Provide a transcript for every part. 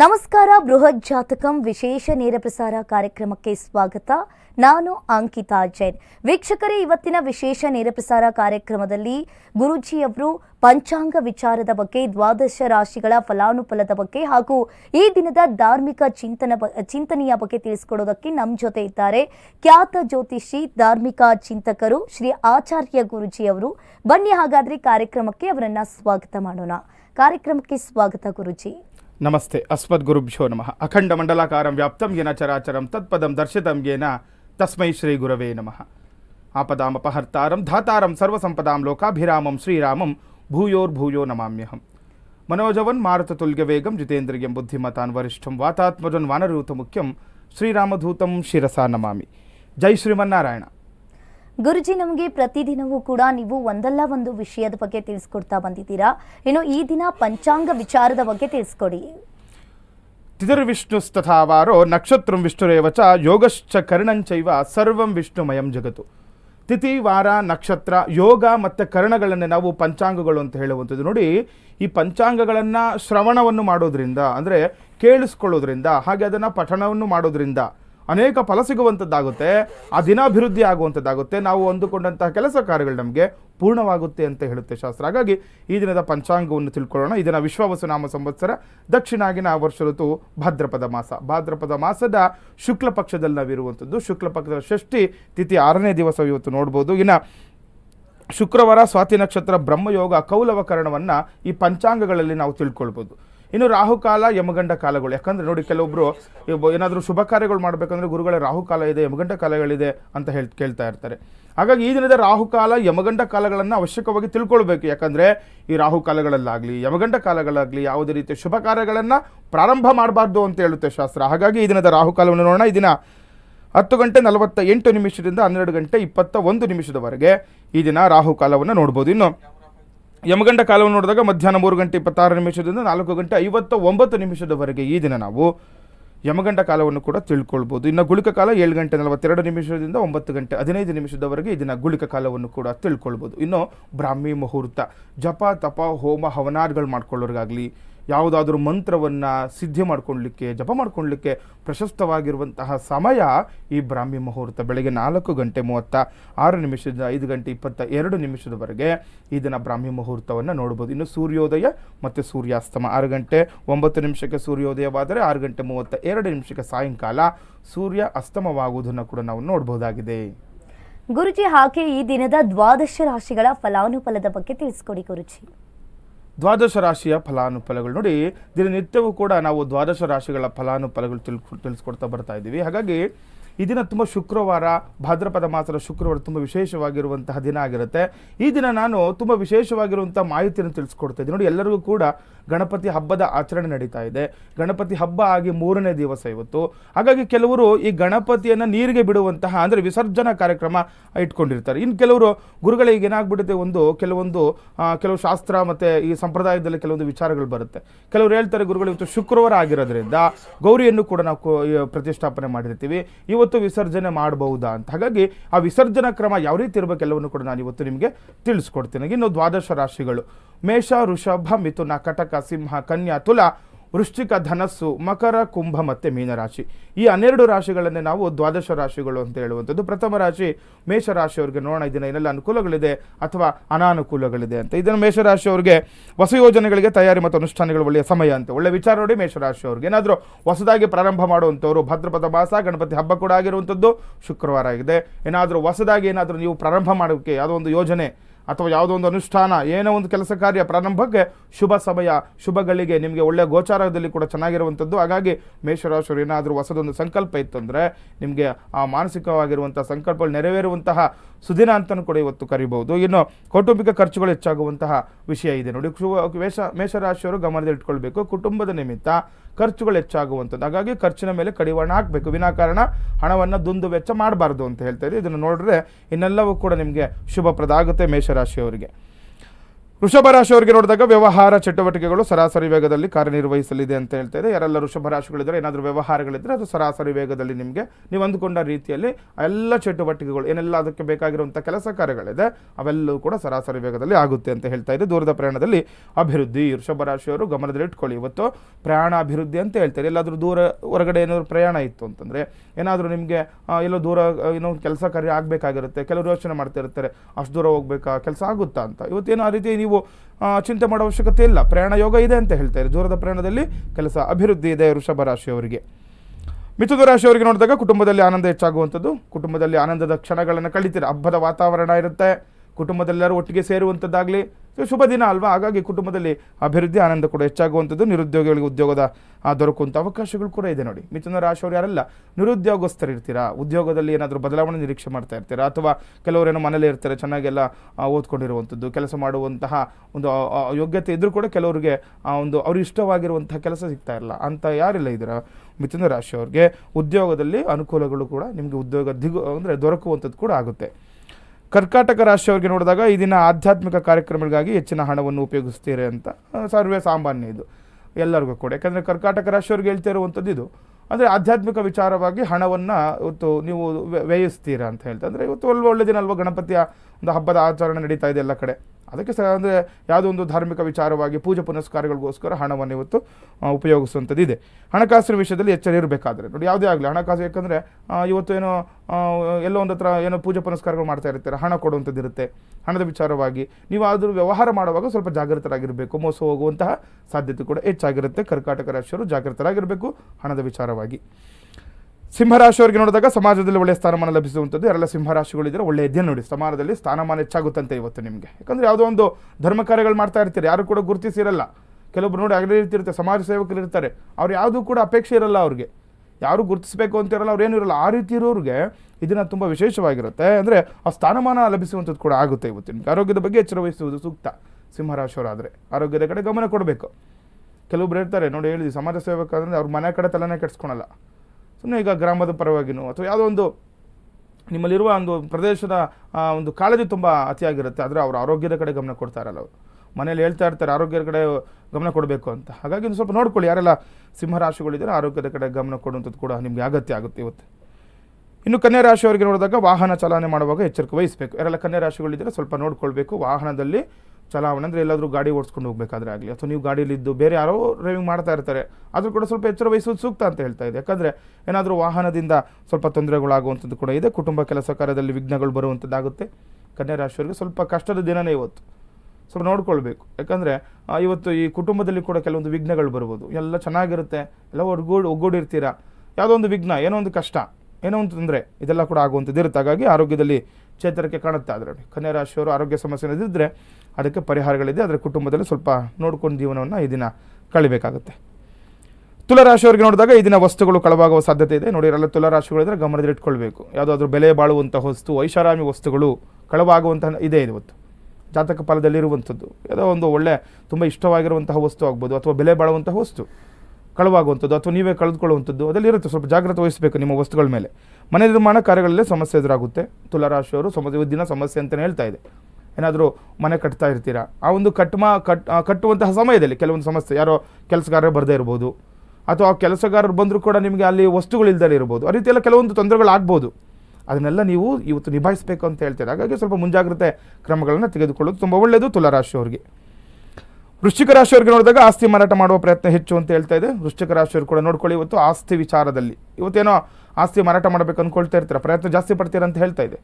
ನಮಸ್ಕಾರ, ಬೃಹತ್ ಜಾತಕಂ ವಿಶೇಷ ನೇರ ಪ್ರಸಾರ ಕಾರ್ಯಕ್ರಮಕ್ಕೆ ಸ್ವಾಗತ. ನಾನು ಅಂಕಿತಾ ಜೈನ್. ವೀಕ್ಷಕರೇ, ಇವತ್ತಿನ ವಿಶೇಷ ನೇರ ಪ್ರಸಾರ ಕಾರ್ಯಕ್ರಮದಲ್ಲಿ ಗುರುಜಿಯವರು ಪಂಚಾಂಗ ವಿಚಾರದ ಬಗ್ಗೆ, ದ್ವಾದಶ ರಾಶಿಗಳ ಫಲಾನುಫಲದ ಬಗ್ಗೆ ಹಾಗೂ ಈ ದಿನದ ಧಾರ್ಮಿಕ ಚಿಂತನ ಚಿಂತನೆಯ ಬಗ್ಗೆ ತಿಳಿಸಿಕೊಡೋದಕ್ಕೆ ನಮ್ಮ ಜೊತೆ ಇದ್ದಾರೆ ಖ್ಯಾತ ಜ್ಯೋತಿಷಿ, ಧಾರ್ಮಿಕ ಚಿಂತಕರು ಶ್ರೀ ಆಚಾರ್ಯ ಗುರುಜಿಯವರು ಬನ್ನಿ ಹಾಗಾದ್ರೆ ಕಾರ್ಯಕ್ರಮಕ್ಕೆ ಅವರನ್ನು ಸ್ವಾಗತ ಮಾಡೋಣ. ಕಾರ್ಯಕ್ರಮಕ್ಕೆ ಸ್ವಾಗತ ಗುರುಜಿ. నమస్తే అస్మద్గురుభ్యో నమ. అఖండ మండలాకారం వ్యాప్తం ఏన చరాచరం తత్పదం దర్శితం ఏన తస్మై శ్రీ గురవే నమ. ఆపదామపహర్తారం ధాతారం సర్వసంపదాం లోకాభిరామం శ్రీరామం భూయోర్భూయో నమామ్యహం. మనోజవన్ మారుతతుల్యవేగం జితేంద్రియం బుద్ధిమతాన్ వరిష్టం వాతాత్మజన్ వానరూత ముఖ్యం శ్రీరామధూతం శిరసా నమామి. జై శ్రీమన్నారాయణ. ಗುರುಜಿ, ನಮಗೆ ಪ್ರತಿದಿನವೂ ಕೂಡ ನೀವು ಒಂದಲ್ಲ ಒಂದು ವಿಷಯದ ಬಗ್ಗೆ ತಿಳಿಸ್ಕೊಡ್ತಾ ಬಂದಿದ್ದೀರಾ? ಇನ್ನು ಈ ದಿನ ಪಂಚಾಂಗ ವಿಚಾರದ ಬಗ್ಗೆ ತಿಳಿಸ್ಕೊಡಿ. ತಿಥಿರ್ವಿಷ್ಣುಸ್ತಥಾವಾರೋ ನಕ್ಷತ್ರಂ ವಿಷ್ಣುರೇವಚ ಯೋಗಶ್ಚ ಕರ್ಣಂಚೈವ ಸರ್ವಂ ವಿಷ್ಣುಮಯಂ ಜಗತ್ತು. ತಿಥಿ, ವಾರ, ನಕ್ಷತ್ರ, ಯೋಗ ಮತ್ತು ಕರ್ಣಗಳನ್ನು ನಾವು ಪಂಚಾಂಗಗಳು ಅಂತ ಹೇಳುವಂಥದ್ದು. ನೋಡಿ, ಈ ಪಂಚಾಂಗಗಳನ್ನು ಶ್ರವಣವನ್ನು ಮಾಡೋದ್ರಿಂದ, ಅಂದರೆ ಕೇಳಿಸ್ಕೊಳ್ಳೋದ್ರಿಂದ, ಹಾಗೆ ಅದನ್ನು ಪಠಣವನ್ನು ಮಾಡೋದ್ರಿಂದ ಅನೇಕ ಫಲ ಸಿಗುವಂಥದ್ದಾಗುತ್ತೆ ಆ ದಿನಾಭಿವೃದ್ಧಿ ಆಗುವಂಥದ್ದಾಗುತ್ತೆ ನಾವು ಅಂದುಕೊಂಡಂತಹ ಕೆಲಸ ಕಾರ್ಯಗಳು ನಮಗೆ ಪೂರ್ಣವಾಗುತ್ತೆ ಅಂತ ಹೇಳುತ್ತೆ ಶಾಸ್ತ್ರ. ಹಾಗಾಗಿ ಈ ದಿನದ ಪಂಚಾಂಗವನ್ನು ತಿಳ್ಕೊಳ್ಳೋಣ. ಈ ದಿನ ವಿಶ್ವಾವಸು ನಾಮ ಸಂವತ್ಸರ. ದಕ್ಷಿಣಾಗಿನ ವರ್ಷ ಋತು ಭಾದ್ರಪದ ಮಾಸ. ಭಾದ್ರಪದ ಮಾಸದ ಶುಕ್ಲ ಪಕ್ಷದಲ್ಲಿ ನಾವಿರುವಂಥದ್ದು. ಶುಕ್ಲ ಪಕ್ಷದ ಷಷ್ಠಿ ತಿಥಿ ಆರನೇ ದಿವಸ ಇವತ್ತು ನೋಡ್ಬೋದು. ಇನ್ನು ಶುಕ್ರವಾರ ಸ್ವಾತಿ ನಕ್ಷತ್ರ ಬ್ರಹ್ಮಯೋಗ ಕೌಲವಕರಣವನ್ನು ಈ ಪಂಚಾಂಗಗಳಲ್ಲಿ ನಾವು ತಿಳ್ಕೊಳ್ಬೋದು. ಇನ್ನು ರಾಹುಕಾಲ ಯಮಗಂಡ ಕಾಲಗಳು. ಯಾಕಂದ್ರೆ ನೋಡಿ ಕೆಲವೊಬ್ರು ಏನಾದರೂ ಶುಭ ಕಾರ್ಯಗಳು ಮಾಡಬೇಕಂದ್ರೆ ಗುರುಗಳ ರಾಹುಕಾಲ ಇದೆ, ಯಮಗಂಡ ಕಾಲಗಳಿದೆ ಅಂತ ಹೇಳಿ ಕೇಳ್ತಾ ಇರ್ತಾರೆ. ಹಾಗಾಗಿ ಈ ದಿನದ ರಾಹುಕಾಲ ಯಮಗಂಡ ಕಾಲಗಳನ್ನು ಅವಶ್ಯಕವಾಗಿ ತಿಳ್ಕೊಳ್ಬೇಕು. ಯಾಕಂದ್ರೆ ಈ ರಾಹುಕಾಲಗಳಲ್ಲಾಗಲಿ ಯಮಗಂಡ ಕಾಲಗಳಾಗಲಿ ಯಾವುದೇ ರೀತಿಯ ಶುಭ ಕಾರ್ಯಗಳನ್ನು ಪ್ರಾರಂಭ ಮಾಡಬಾರ್ದು ಅಂತ ಹೇಳುತ್ತೆ ಶಾಸ್ತ್ರ. ಹಾಗಾಗಿ ಈ ದಿನದ ರಾಹುಕಾಲವನ್ನು ನೋಡೋಣ. ಈ ದಿನ ಹತ್ತು ಗಂಟೆ ನಲವತ್ತ ಎಂಟು ನಿಮಿಷದಿಂದ ಹನ್ನೆರಡು ಗಂಟೆ ಇಪ್ಪತ್ತ ಒಂದು ನಿಮಿಷದವರೆಗೆ ಈ ದಿನ ರಾಹುಕಾಲವನ್ನು ನೋಡ್ಬೋದು. ಇನ್ನು ಯಮಗಂಡ ಕಾಲವನ್ನು ನೋಡಿದಾಗ ಮಧ್ಯಾಹ್ನ ಮೂರು ಗಂಟೆ ಇಪ್ಪತ್ತಾರು ನಿಮಿಷದಿಂದ ನಾಲ್ಕು ಗಂಟೆ ಐವತ್ತ ಒಂಬತ್ತು ನಿಮಿಷದವರೆಗೆ ಈ ದಿನ ನಾವು ಯಮಗಂಡ ಕಾಲವನ್ನು ಕೂಡ ತಿಳ್ಕೊಳ್ಬೋದು. ಇನ್ನು ಗುಳಿಕ ಕಾಲ ಏಳು ಗಂಟೆ ನಲವತ್ತೆರಡು ನಿಮಿಷದಿಂದ ಒಂಬತ್ತು ಗಂಟೆ ಹದಿನೈದು ನಿಮಿಷದವರೆಗೆ ಇದನ್ನು ದಿನ ಗುಳಿಕ ಕಾಲವನ್ನು ಕೂಡ ತಿಳ್ಕೊಳ್ಬೋದು. ಇನ್ನು ಬ್ರಾಹ್ಮಿ ಮುಹೂರ್ತ. ಜಪ, ತಪ, ಹೋಮ, ಹವನಾರ್ಗಳು ಮಾಡ್ಕೊಳ್ಳೋರಿಗಾಗಲಿ ಯಾವುದಾದ್ರೂ ಮಂತ್ರವನ್ನು ಸಿದ್ಧಿ ಮಾಡ್ಕೊಳ್ಳಿಕ್ಕೆ, ಜಪ ಮಾಡ್ಕೊಳ್ಳಿಕ್ಕೆ ಪ್ರಶಸ್ತವಾಗಿರುವಂತಹ ಸಮಯ ಈ ಬ್ರಾಹ್ಮಿ ಮುಹೂರ್ತ ಬೆಳಗ್ಗೆ ನಾಲ್ಕು ಗಂಟೆ ಮೂವತ್ತ ಆರು ನಿಮಿಷದಿಂದ ಐದು ಗಂಟೆ ಇಪ್ಪತ್ತ ಎರಡು ನಿಮಿಷದವರೆಗೆ ಈ ದಿನ ಬ್ರಾಹ್ಮಿ ಮುಹೂರ್ತವನ್ನು ನೋಡ್ಬೋದು. ಇನ್ನು ಸೂರ್ಯೋದಯ ಮತ್ತು ಸೂರ್ಯಾಸ್ತಮ. ಆರು ಗಂಟೆ ಒಂಬತ್ತು ನಿಮಿಷಕ್ಕೆ ಸೂರ್ಯೋದಯವಾದರೆ ಆರು ಗಂಟೆ ಮೂವತ್ತ ಎರಡು ನಿಮಿಷಕ್ಕೆ ಸಾಯಂಕಾಲ ಸೂರ್ಯ ಅಸ್ತಮವಾಗುವುದನ್ನು ಕೂಡ ನಾವು ನೋಡ್ಬೋದಾಗಿದೆ. ಗುರುಜಿ, ಹಾಗೆ ಈ ದಿನದ ದ್ವಾದಶ ರಾಶಿಗಳ ಫಲಾನುಫಲದ ಬಗ್ಗೆ ತಿಳಿಸ್ಕೊಡಿ ಗುರುಜಿ. ದ್ವಾದಶ ರಾಶಿಯ ಫಲಾನುಫಲಗಳು ನೋಡಿ, ದಿನನಿತ್ಯವೂ ಕೂಡ ನಾವು ದ್ವಾದಶ ರಾಶಿಗಳ ಫಲಾನುಫಲಗಳು ತಿಳ್ಕೊ, ತಿಳಿಸ್ಕೊಡ್ತಾ ಬರ್ತಾ ಇದ್ದೀವಿ. ಹಾಗಾಗಿ ಈ ದಿನ ತುಂಬ ಶುಕ್ರವಾರ, ಭಾದ್ರಪದ ಮಾಸದ ಶುಕ್ರವಾರ ತುಂಬ ವಿಶೇಷವಾಗಿರುವಂತಹ ದಿನ ಆಗಿರುತ್ತೆ. ಈ ದಿನ ನಾನು ತುಂಬ ವಿಶೇಷವಾಗಿರುವಂಥ ಮಾಹಿತಿಯನ್ನು ತಿಳಿಸ್ಕೊಡ್ತಾ ಇದ್ದೀನಿ. ನೋಡಿ, ಎಲ್ಲರಿಗೂ ಕೂಡ ಗಣಪತಿ ಹಬ್ಬದ ಆಚರಣೆ ನಡೀತಾ ಇದೆ. ಗಣಪತಿ ಹಬ್ಬ ಆಗಿ ಮೂರನೇ ದಿವಸ ಇವತ್ತು. ಹಾಗಾಗಿ ಕೆಲವರು ಈ ಗಣಪತಿಯನ್ನು ನೀರಿಗೆ ಬಿಡುವಂತಹ ಅಂದರೆ ವಿಸರ್ಜನಾ ಕಾರ್ಯಕ್ರಮ ಇಟ್ಕೊಂಡಿರ್ತಾರೆ. ಇನ್ನು ಕೆಲವರು ಗುರುಗಳಿಗೆ ಏನಾಗ್ಬಿಡುತ್ತೆ ಒಂದು ಕೆಲವೊಂದು ಕೆಲವು ಶಾಸ್ತ್ರ ಮತ್ತು ಈ ಸಂಪ್ರದಾಯದಲ್ಲಿ ಕೆಲವೊಂದು ವಿಚಾರಗಳು ಬರುತ್ತೆ. ಕೆಲವರು ಹೇಳ್ತಾರೆ ಗುರುಗಳು, ಇವತ್ತು ಶುಕ್ರವಾರ ಆಗಿರೋದ್ರಿಂದ ಗೌರಿಯನ್ನು ಕೂಡ ನಾವು ಪ್ರತಿಷ್ಠಾಪನೆ ಮಾಡಿರ್ತೀವಿ. ಇವತ್ತು ವಿಸರ್ಜನೆ ಮಾಡಬಹುದಾ? ಅಂತ. ಹಾಗಾಗಿ ಆ ವಿಸರ್ಜನಾ ಕ್ರಮ ಯಾವ ರೀತಿ ಇರಬೇಕು ಎಲ್ಲವನ್ನು ಕೂಡ ನಾನು ಇವತ್ತು ನಿಮಗೆ ತಿಳಿಸ್ಕೊಡ್ತೀನಿ. ಇನ್ನು ದ್ವಾದಶ ರಾಶಿಗಳು. ಮೇಷ ವೃಷಭ ಮಿಥುನ, ಕಟಕ, ಸಿಂಹ, ಕನ್ಯಾ, ತುಲ, ವೃಶ್ಚಿಕ, ಧನಸ್ಸು, ಮಕರ, ಕುಂಭ ಮತ್ತು ಮೀನರಾಶಿ. ಈ ಹನ್ನೆರಡು ರಾಶಿಗಳನ್ನೇ ನಾವು ದ್ವಾದಶ ರಾಶಿಗಳು ಅಂತ ಹೇಳುವಂಥದ್ದು. ಪ್ರಥಮ ರಾಶಿ ಮೇಷರಾಶಿಯವರಿಗೆ ನೋಡೋಣ. ಇದನ್ನು ಏನೆಲ್ಲ ಅನುಕೂಲಗಳಿದೆ ಅಥವಾ ಅನಾನುಕೂಲಗಳಿದೆ ಅಂತ. ಇದನ್ನು ಮೇಷರಾಶಿಯವರಿಗೆ ಹೊಸ ಯೋಜನೆಗಳಿಗೆ ತಯಾರಿ ಮತ್ತು ಅನುಷ್ಠಾನಗಳು ಒಳ್ಳೆಯ ಸಮಯ ಅಂತ. ಒಳ್ಳೆ ವಿಚಾರ ನೋಡಿ ಮೇಷರಾಶಿಯವ್ರಿಗೆ ಏನಾದರೂ ಹೊಸದಾಗಿ ಪ್ರಾರಂಭ ಮಾಡುವಂಥವ್ರು ಭದ್ರಪದ ಮಾಸ, ಗಣಪತಿ ಹಬ್ಬ ಕೂಡ ಆಗಿರುವಂಥದ್ದು ಶುಕ್ರವಾರ ಆಗಿದೆ. ಏನಾದರೂ ಹೊಸದಾಗಿ ಏನಾದರೂ ನೀವು ಪ್ರಾರಂಭ ಮಾಡೋಕ್ಕೆ ಯಾವುದೋ ಒಂದು ಯೋಜನೆ ಅಥವಾ ಯಾವುದೋ ಒಂದು ಅನುಷ್ಠಾನ, ಏನೋ ಒಂದು ಕೆಲಸ ಕಾರ್ಯ ಪ್ರಾರಂಭಕ್ಕೆ ಶುಭ ಸಮಯ, ಶುಭಗಳಿಗೆ ನಿಮಗೆ ಒಳ್ಳೆಯ ಗೋಚಾರದಲ್ಲಿ ಕೂಡ ಚೆನ್ನಾಗಿರುವಂಥದ್ದು. ಹಾಗಾಗಿ ಮೇಷರಾಶಿಯವರು ಏನಾದರೂ ಹೊಸದೊಂದು ಸಂಕಲ್ಪ ಇತ್ತು ಅಂದರೆ ನಿಮಗೆ ಆ ಮಾನಸಿಕವಾಗಿರುವಂಥ ಸಂಕಲ್ಪಗಳು ನೆರವೇರುವಂತಹ ಸುದಿನ ಅಂತಲೂ ಕೂಡ ಇವತ್ತು ಕರಿಬಹುದು. ಇನ್ನು ಕೌಟುಂಬಿಕ ಖರ್ಚುಗಳು ಹೆಚ್ಚಾಗುವಂತಹ ವಿಷಯ ಇದೆ. ನೋಡಿ ಮೇಷ ಮೇಷರಾಶಿಯವರು ಗಮನದಲ್ಲಿಟ್ಕೊಳ್ಬೇಕು ಕುಟುಂಬದ ನಿಮಿತ್ತ ಖರ್ಚುಗಳು ಹೆಚ್ಚಾಗುವಂಥದ್ದು. ಹಾಗಾಗಿ ಖರ್ಚಿನ ಮೇಲೆ ಕಡಿವಾಣ ಹಾಕಬೇಕು. ವಿನಾಕಾರಣ ಹಣವನ್ನು ದುಂದು ವೆಚ್ಚ ಮಾಡಬಾರ್ದು ಅಂತ ಹೇಳ್ತಾ ಇದ್ದೀವಿ ಇದನ್ನು ನೋಡಿದ್ರೆ ಇನ್ನೆಲ್ಲವೂ ಕೂಡ ನಿಮಗೆ ಶುಭಪ್ರದ ಆಗುತ್ತೆ ಮೇಷರಾಶಿಯವರಿಗೆ. ವೃಷಭ ರಾಶಿಯವರಿಗೆ ನೋಡಿದಾಗ ವ್ಯವಹಾರ ಚಟುವಟಿಕೆಗಳು ಸರಾಸರಿ ವೇಗದಲ್ಲಿ ಕಾರ್ಯನಿರ್ವಹಿಸಲಿದೆ ಅಂತ ಹೇಳ್ತಾ ಇದೆ. ಯಾರೆಲ್ಲ ವೃಷಭ ರಾಶಿಗಳಿದ್ರೆ ಏನಾದರೂ ವ್ಯವಹಾರಗಳಿದ್ರೆ ಅದು ಸರಾಸರಿ ವೇಗದಲ್ಲಿ ನಿಮಗೆ ನೀವು ಅಂದುಕೊಂಡ ರೀತಿಯಲ್ಲಿ ಎಲ್ಲ ಚಟುವಟಿಕೆಗಳು, ಏನೆಲ್ಲ ಅದಕ್ಕೆ ಬೇಕಾಗಿರುವಂಥ ಕೆಲಸ ಕಾರ್ಯಗಳಿದೆ, ಅವೆಲ್ಲವೂ ಕೂಡ ಸರಾಸರಿ ವೇಗದಲ್ಲಿ ಆಗುತ್ತೆ ಅಂತ ಹೇಳ್ತಾ ಇದೆ. ದೂರದ ಪ್ರಯಾಣದಲ್ಲಿ ಅಭಿವೃದ್ಧಿ ವೃಷಭ ರಾಶಿಯವರು ಗಮನದಲ್ಲಿ ಇಟ್ಕೊಳ್ಳಿ ಇವತ್ತು ಪ್ರಯಾಣ ಅಭಿವೃದ್ಧಿ ಅಂತ ಹೇಳ್ತಾರೆ ಎಲ್ಲಾದರೂ ದೂರ, ಹೊರಗಡೆ ಏನಾದರೂ ಪ್ರಯಾಣ ಇತ್ತು ಅಂತಂದರೆ, ಏನಾದರೂ ನಿಮಗೆ ಎಲ್ಲೋ ದೂರ, ಏನೋ ಕೆಲಸ ಕಾರ್ಯ ಆಗಬೇಕಾಗಿರುತ್ತೆ, ಕೆಲವರು ಯೋಚನೆ ಮಾಡ್ತಾ ಇರ್ತಾರೆ, ಅಷ್ಟು ದೂರ ಹೋಗ್ಬೇಕಾ, ಕೆಲಸ ಆಗುತ್ತಾ ಅಂತ. ಇವತ್ತೇನು ಆ ರೀತಿ ನೀವು ಚಿಂತೆ ಮಾಡೋ ಅವಶ್ಯಕತೆ ಇಲ್ಲ. ಪ್ರಯಾಣ ಯೋಗ ಇದೆ ಅಂತ ಹೇಳ್ತಾರೆ. ದೂರದ ಪ್ರಯಾಣದಲ್ಲಿ ಕೆಲಸ, ಅಭಿವೃದ್ಧಿ ಇದೆ ವೃಷಭ ರಾಶಿಯವರಿಗೆ. ಮಿಥುನ ರಾಶಿಯವರಿಗೆ ನೋಡಿದಾಗ ಕುಟುಂಬದಲ್ಲಿ ಆನಂದ ಹೆಚ್ಚಾಗುವಂಥದ್ದು. ಕುಟುಂಬದಲ್ಲಿ ಆನಂದದ ಕ್ಷಣಗಳನ್ನು ಕಳಿತೀರ. ಹಬ್ಬದ ವಾತಾವರಣ ಇರುತ್ತೆ. ಕುಟುಂಬದೆಲ್ಲರೂ ಒಟ್ಟಿಗೆ ಸೇರುವಂಥದ್ದಾಗಲಿ ಶುಭ ದಿನ ಅಲ್ವಾ? ಹಾಗಾಗಿ ಕುಟುಂಬದಲ್ಲಿ ಅಭಿವೃದ್ಧಿ, ಆನಂದ ಕೂಡ ಹೆಚ್ಚಾಗುವಂಥದ್ದು. ನಿರುದ್ಯೋಗಿಗಳಿಗೆ ಉದ್ಯೋಗದ ದೊರಕುವಂಥ ಅವಕಾಶಗಳು ಕೂಡ ಇದೆ ನೋಡಿ. ಮಿಥುನ ರಾಶಿಯವರು ಯಾರೆಲ್ಲ ನಿರುದ್ಯೋಗಸ್ಥರು ಇರ್ತೀರಾ ಉದ್ಯೋಗದಲ್ಲಿ ಏನಾದರೂ ಬದಲಾವಣೆ ನಿರೀಕ್ಷೆ ಮಾಡ್ತಾ ಇರ್ತೀರಾ? ಅಥವಾ ಕೆಲವರೇನೋ ಮನೇಲೇ ಇರ್ತಾರೆ, ಚೆನ್ನಾಗೆಲ್ಲ ಓದ್ಕೊಂಡಿರುವಂಥದ್ದು, ಕೆಲಸ ಮಾಡುವಂತಹ ಒಂದು ಯೋಗ್ಯತೆ ಇದ್ದರೂ ಕೂಡ ಕೆಲವರಿಗೆ ಒಂದು ಅವ್ರಿಗೆ ಇಷ್ಟವಾಗಿರುವಂತಹ ಕೆಲಸ ಸಿಗ್ತಾ ಇರಲ್ಲ. ಅಂತ ಯಾರಿಲ್ಲ ಇದ್ದೀರಾ? ಮಿಥುನ ರಾಶಿಯವ್ರಿಗೆ ಉದ್ಯೋಗದಲ್ಲಿ ಅನುಕೂಲಗಳು ಕೂಡ ನಿಮಗೆ ಉದ್ಯೋಗ ದಿಗು, ಅಂದರೆ ದೊರಕುವಂಥದ್ದು ಕೂಡ ಆಗುತ್ತೆ. ಕರ್ಕಾಟಕ ರಾಶಿಯವರಿಗೆ ನೋಡಿದಾಗ ಈ ದಿನ ಆಧ್ಯಾತ್ಮಿಕ ಕಾರ್ಯಕ್ರಮಗಳಿಗಾಗಿ ಹೆಚ್ಚಿನ ಹಣವನ್ನು ಉಪಯೋಗಿಸ್ತೀರಿ ಅಂತ ಸರ್ವೇ ಸಾಮಾನ್ಯ ಇದು. ಎಲ್ಲರಿಗೂ ಕೂಡ. ಯಾಕಂದರೆ ಕರ್ಕಾಟಕ ರಾಶಿಯವ್ರಿಗೆ ಹೇಳ್ತಾ ಇರುವಂಥದ್ದು ಇದು. ಅಂದರೆ ಆಧ್ಯಾತ್ಮಿಕ ವಿಚಾರವಾಗಿ ಹಣವನ್ನು ಇವತ್ತು ನೀವು ವ್ಯ- ವ್ಯಯಿಸ್ತೀರಾ ಅಂತ ಹೇಳ್ತಾ, ಅಂದರೆ ಇವತ್ತು ಒಳ್ಳೆ ಒಳ್ಳೆ ದಿನ ಅಲ್ವಾ ಗಣಪತಿಯ ಒಂದು ಹಬ್ಬದ ಆಚರಣೆ ನಡೀತಾ ಇದೆ ಎಲ್ಲ ಕಡೆ. ಅದಕ್ಕೆ ಸಹ ಅಂದರೆ ಯಾವುದೋ ಒಂದು ಧಾರ್ಮಿಕ ವಿಚಾರವಾಗಿ ಪೂಜೆ ಪುನಸ್ಕಾರಗಳಿಗೋಸ್ಕರ ಹಣವನ್ನು ಇವತ್ತು ಉಪಯೋಗಿಸುವಂಥದ್ದು ಇದೆ. ಹಣಕಾಸಿನ ವಿಷಯದಲ್ಲಿ ಎಚ್ಚರ ಇರಬೇಕಾದ್ರೆ. ನೋಡಿ, ಯಾವುದೇ ಆಗಲಿ, ಹಣಕಾಸು ಯಾಕಂದರೆ ಇವತ್ತು ಏನೋ ಎಲ್ಲೋ ಒಂದು ಹತ್ರ ಏನೋ ಪೂಜೆ ಪುನಸ್ಕಾರಗಳು ಮಾಡ್ತಾ ಇರ್ತಾರೆ, ಹಣ ಕೊಡುವಂಥದ್ದು ಇರುತ್ತೆ. ಹಣದ ವಿಚಾರವಾಗಿ ನೀವು ಆದರೂ ವ್ಯವಹಾರ ಮಾಡುವಾಗ ಸ್ವಲ್ಪ ಜಾಗೃತರಾಗಿರಬೇಕು. ಮೋಸ ಹೋಗುವಂತಹ ಸಾಧ್ಯತೆ ಕೂಡ ಹೆಚ್ಚಾಗಿರುತ್ತೆ. ಕರ್ಕಾಟಕ ರಾಶಿಯವರು ಜಾಗೃತರಾಗಿರಬೇಕು ಹಣದ ವಿಚಾರವಾಗಿ. ಸಿಂಹರಾಶಿಯವರಿಗೆ ನೋಡಿದಾಗ ಸಮಾಜದಲ್ಲಿ ಒಳ್ಳೆಯ ಸ್ಥಾನಮಾನ ಲಭಿಸುವಂಥದ್ದು. ಯಾರೆಲ್ಲ ಸಿಂಹರಾಶಿಗಳಿದ್ರೆ ಒಳ್ಳೆಯ ಇದೇ ನೋಡಿ. ಸಮಾಜದಲ್ಲಿ ಸ್ಥಾನಮಾನ ಹೆಚ್ಚಾಗುತ್ತಂತೆ ಇವತ್ತು ನಿಮಗೆ. ಯಾಕಂದರೆ ಯಾವುದೋ ಒಂದು ಧರ್ಮ ಕಾರ್ಯಗಳು ಮಾಡ್ತಾ ಇರ್ತೀರಿ. ಯಾರು ಕೂಡ ಗುರುತಿಸಿರಲ್ಲ. ಕೆಲವೊಬ್ರು ನೋಡಿ ಅಗಲೇ ಇರ್ತಿರುತ್ತೆ. ಸಮಾಜ ಸೇವಕರು ಇರ್ತಾರೆ. ಅವ್ರು ಯಾವುದೂ ಕೂಡ ಅಪೇಕ್ಷೆ ಇರಲ್ಲ ಅವ್ರಿಗೆ. ಯಾರು ಗುರುತಿಸಬೇಕು ಅಂತ ಇರಲ್ಲ ಅವ್ರೇನು ಇರಲ್ಲ. ಆ ರೀತಿ ಇರೋರಿಗೆ ಇದನ್ನು ತುಂಬ ವಿಶೇಷವಾಗಿರುತ್ತೆ. ಅಂದರೆ ಆ ಸ್ಥಾನಮಾನ ಲಭಿಸುವಂಥದ್ದು ಕೂಡ ಆಗುತ್ತೆ ಇವತ್ತು ನಿಮಗೆ. ಆರೋಗ್ಯದ ಬಗ್ಗೆ ಎಚ್ಚರ ವಹಿಸುವುದು ಸೂಕ್ತ ಸಿಂಹರಾಶಿಯವರಾದರೆ. ಆರೋಗ್ಯದ ಕಡೆ ಗಮನ ಕೊಡಬೇಕು. ಕೆಲವೊಬ್ರು ಇರ್ತಾರೆ ನೋಡಿ ಹೇಳಿದ್ವಿ, ಸಮಾಜ ಸೇವಕ ಅಂದರೆ ಅವ್ರ ಮನೆ ಕಡೆ ತಲೆನೇ ಕೆಡಿಸ್ಕೊಳಲ್ಲ. ಸುಮ್ಮನೆ ಈಗ ಗ್ರಾಮದ ಪರವಾಗಿನೋ ಅಥವಾ ಯಾವುದೋ ಒಂದು ನಿಮ್ಮಲ್ಲಿರುವ ಒಂದು ಪ್ರದೇಶದ ಒಂದು ಕಾಳಜಿ ತುಂಬ ಅತಿಯಾಗಿರುತ್ತೆ. ಆದರೆ ಅವರು ಆರೋಗ್ಯದ ಕಡೆ ಗಮನ ಕೊಡ್ತಾರಲ್ಲ ಅವರು. ಮನೇಲಿ ಹೇಳ್ತಾ ಇರ್ತಾರೆ, ಆರೋಗ್ಯದ ಕಡೆ ಗಮನ ಕೊಡಬೇಕು ಅಂತ. ಹಾಗಾಗಿ ಸ್ವಲ್ಪ ನೋಡ್ಕೊಳ್ಳಿ, ಯಾರೆಲ್ಲ ಸಿಂಹರಾಶಿಗಳಿದ್ದಾರೆ ಆರೋಗ್ಯದ ಕಡೆ ಗಮನ ಕೊಡುವಂಥದ್ದು ಕೂಡ ನಿಮಗೆ ಅಗತ್ಯ ಆಗುತ್ತೆ ಇವತ್ತು. ಇನ್ನು ಕನ್ಯಾ ರಾಶಿಯವರಿಗೆ ನೋಡಿದಾಗ ವಾಹನ ಚಾಲನೆ ಮಾಡುವಾಗ ಎಚ್ಚರಿಕೆ ವಹಿಸಬೇಕು. ಯಾರೆಲ್ಲ ಕನ್ಯಾ ರಾಶಿಗಳಿದ್ದರೆ, ಸ್ವಲ್ಪ ನೋಡ್ಕೊಳ್ಬೇಕು. ವಾಹನದಲ್ಲಿ ಚಲಾವಣೆ ಅಂದರೆ ಎಲ್ಲಾದರೂ ಗಾಡಿ ಓಡಿಸ್ಕೊಂಡು ಹೋಗಬೇಕಾದ್ರೆ ಆಗಲಿ, ಅಥವಾ ನೀವು ಗಾಡಿಯಲ್ಲಿದ್ದು ಬೇರೆ ಯಾರೋ ಡ್ರೈವಿಂಗ್ ಮಾಡ್ತಾ ಇರ್ತಾರೆ, ಆದರೂ ಕೂಡ ಸ್ವಲ್ಪ ಎಚ್ಚರ ವಹಿಸೋದು ಸೂಕ್ತ ಅಂತ ಹೇಳ್ತಾ ಇದೆ. ಯಾಕಂದರೆ ಏನಾದರೂ ವಾಹನದಿಂದ ಸ್ವಲ್ಪ ತೊಂದರೆಗಳಾಗುವಂಥದ್ದು ಕೂಡ ಇದೆ, ಕುಟುಂಬ ಕೆಲಸ ಕಾರ್ಯದಲ್ಲಿ ವಿಘ್ನಗಳು ಬರುವಂಥದ್ದಾಗುತ್ತೆ. ಕನ್ಯಾ ರಾಶಿಯವರಿಗೆ ಸ್ವಲ್ಪ ಕಷ್ಟದ ದಿನನೇ ಇವತ್ತು. ಸ್ವಲ್ಪ ನೋಡ್ಕೊಳ್ಬೇಕು. ಯಾಕಂದರೆ ಇವತ್ತು ಈ ಕುಟುಂಬದಲ್ಲಿ ಕೂಡ ಕೆಲವೊಂದು ವಿಘ್ನಗಳು ಬರ್ಬೋದು. ಎಲ್ಲ ಚೆನ್ನಾಗಿರುತ್ತೆ, ಎಲ್ಲ ಒಗ್ಗೂಡಿ ಒಗ್ಗೂಡಿರ್ತೀರಾ? ಯಾವುದೋ ಒಂದು ವಿಘ್ನ, ಏನೋ ಒಂದು ಕಷ್ಟ, ಏನೋ ಒಂದು ತೊಂದರೆ, ಇದೆಲ್ಲ ಕೂಡ ಆಗುವಂಥದ್ದು ಇರುತ್ತೆ. ಹಾಗಾಗಿ ಆರೋಗ್ಯದಲ್ಲಿ ಚೇತರಿಕೆ ಕಾಣುತ್ತೆ ಅದರಲ್ಲಿ ಕನ್ಯಾ ರಾಶಿಯವರು ಆರೋಗ್ಯ ಸಮಸ್ಯೆ ಇದ್ದರೆ ಅದಕ್ಕೆ ಪರಿಹಾರಗಳಿದೆ. ಅದರ ಕುಟುಂಬದಲ್ಲಿ ಸ್ವಲ್ಪ ನೋಡ್ಕೊಂಡು ಜೀವನವನ್ನು ಈ ದಿನ ಕಳಿಬೇಕಾಗುತ್ತೆ. ತುಲರಾಶಿಯವರಿಗೆ ನೋಡಿದಾಗ ಈ ದಿನ ವಸ್ತುಗಳು ಕಳವಾಗುವ ಸಾಧ್ಯತೆ ಇದೆ. ನೋಡಿ ಎಲ್ಲ ತುಲರಾಶಿಗಳಿದ್ರೆ ಗಮನದಲ್ಲಿ ಇಟ್ಕೊಳ್ಬೇಕು. ಯಾವುದಾದ್ರೂ ಬೆಲೆ ಬಾಳುವಂಥ ವಸ್ತು ಐಷಾರಾಮಿ ವಸ್ತುಗಳು ಕಳವಾಗುವಂತಹ ಇದೆ ಇವತ್ತು. ಜಾತಕ ಫಲದಲ್ಲಿರುವಂಥದ್ದು. ಯಾವುದೋ ಒಂದು ಒಳ್ಳೆ, ತುಂಬ ಇಷ್ಟವಾಗಿರುವಂತಹ ವಸ್ತು ಆಗ್ಬೋದು, ಅಥವಾ ಬೆಲೆ ಬಾಳುವಂತಹ ವಸ್ತು ಕಳವಾಗುವಂಥದ್ದು, ಅಥವಾ ನೀವೇ ಕಳೆದುಕೊಳ್ಳುವಂಥದ್ದು ಅದರಲ್ಲಿ ಇರುತ್ತೆ ಸ್ವಲ್ಪ ಜಾಗ್ರತೆ ವಹಿಸಬೇಕು ನಿಮ್ಮ ವಸ್ತುಗಳ ಮೇಲೆ. ಮನೆ ನಿರ್ಮಾಣ ಕಾರ್ಯಗಳಲ್ಲೇ ಸಮಸ್ಯೆ ಎದುರಾಗುತ್ತೆ. ತುಲಾರಾಶಿಯವರು ಸಮಸ್ಯೆ, ದಿನ ಸಮಸ್ಯೆ ಅಂತಲೇ ಹೇಳ್ತಾ ಇದೆ. ಏನಾದರೂ ಮನೆ ಕಟ್ತಾ ಇರ್ತೀರಾ? ಆ ಒಂದು ಕಟ್ಮ, ಕಟ್ ಕಟ್ಟುವಂತಹ ಸಮಯದಲ್ಲಿ ಕೆಲವೊಂದು ಸಮಸ್ಯೆ ಯಾರೋ ಕೆಲಸಗಾರರು ಬರದೇ ಇರ್ಬೋದು, ಅಥವಾ ಆ ಕೆಲಸಗಾರರು ಬಂದರೂ ಕೂಡ ನಿಮಗೆ ಅಲ್ಲಿ ವಸ್ತುಗಳು ಇಲ್ದೇ ಇರ್ಬೋದು, ಆ ರೀತಿಯೆಲ್ಲ ಕೆಲವೊಂದು ತೊಂದರೆಗಳಾಗ್ಬೋದು. ಅದನ್ನೆಲ್ಲ ನೀವು ಇವತ್ತು ನಿಭಾಯಿಸಬೇಕು ಅಂತ ಹೇಳ್ತೀರ? ಹಾಗಾಗಿ ಸ್ವಲ್ಪ ಮುಂಜಾಗ್ರತೆ ಕ್ರಮಗಳನ್ನು ತೆಗೆದುಕೊಳ್ಳೋದು ತುಂಬ ಒಳ್ಳೆಯದು ತುಲಾರಾಶಿಯವರಿಗೆ ವೃಶ್ಚಿಕ ರಾಶಿಯವರಿಗೆ ನೋಡಿದಾಗ ಆಸ್ತಿ ಮಾರಾಟ ಮಾಡುವ ಪ್ರಯತ್ನ ಹೆಚ್ಚು ಅಂತ ಹೇಳ್ತಾ ಇದೆ. ವೃಶ್ಚಿಕ ರಾಶಿಯವರು ಕೂಡ ನೋಡ್ಕೊಳ್ಳಿ ಇವತ್ತು ಆಸ್ತಿ ವಿಚಾರದಲ್ಲಿ. ಇವತ್ತೇನೋ ಆಸ್ತಿ ಮಾರಾಟ ಮಾಡಬೇಕು ಅಂದ್ಕೊಳ್ತಾ ಇರ್ತೀರ? ಪ್ರಯತ್ನ ಜಾಸ್ತಿ ಪಡ್ತೀರಾ ಅಂತ ಹೇಳ್ತಾ ಇದೆ.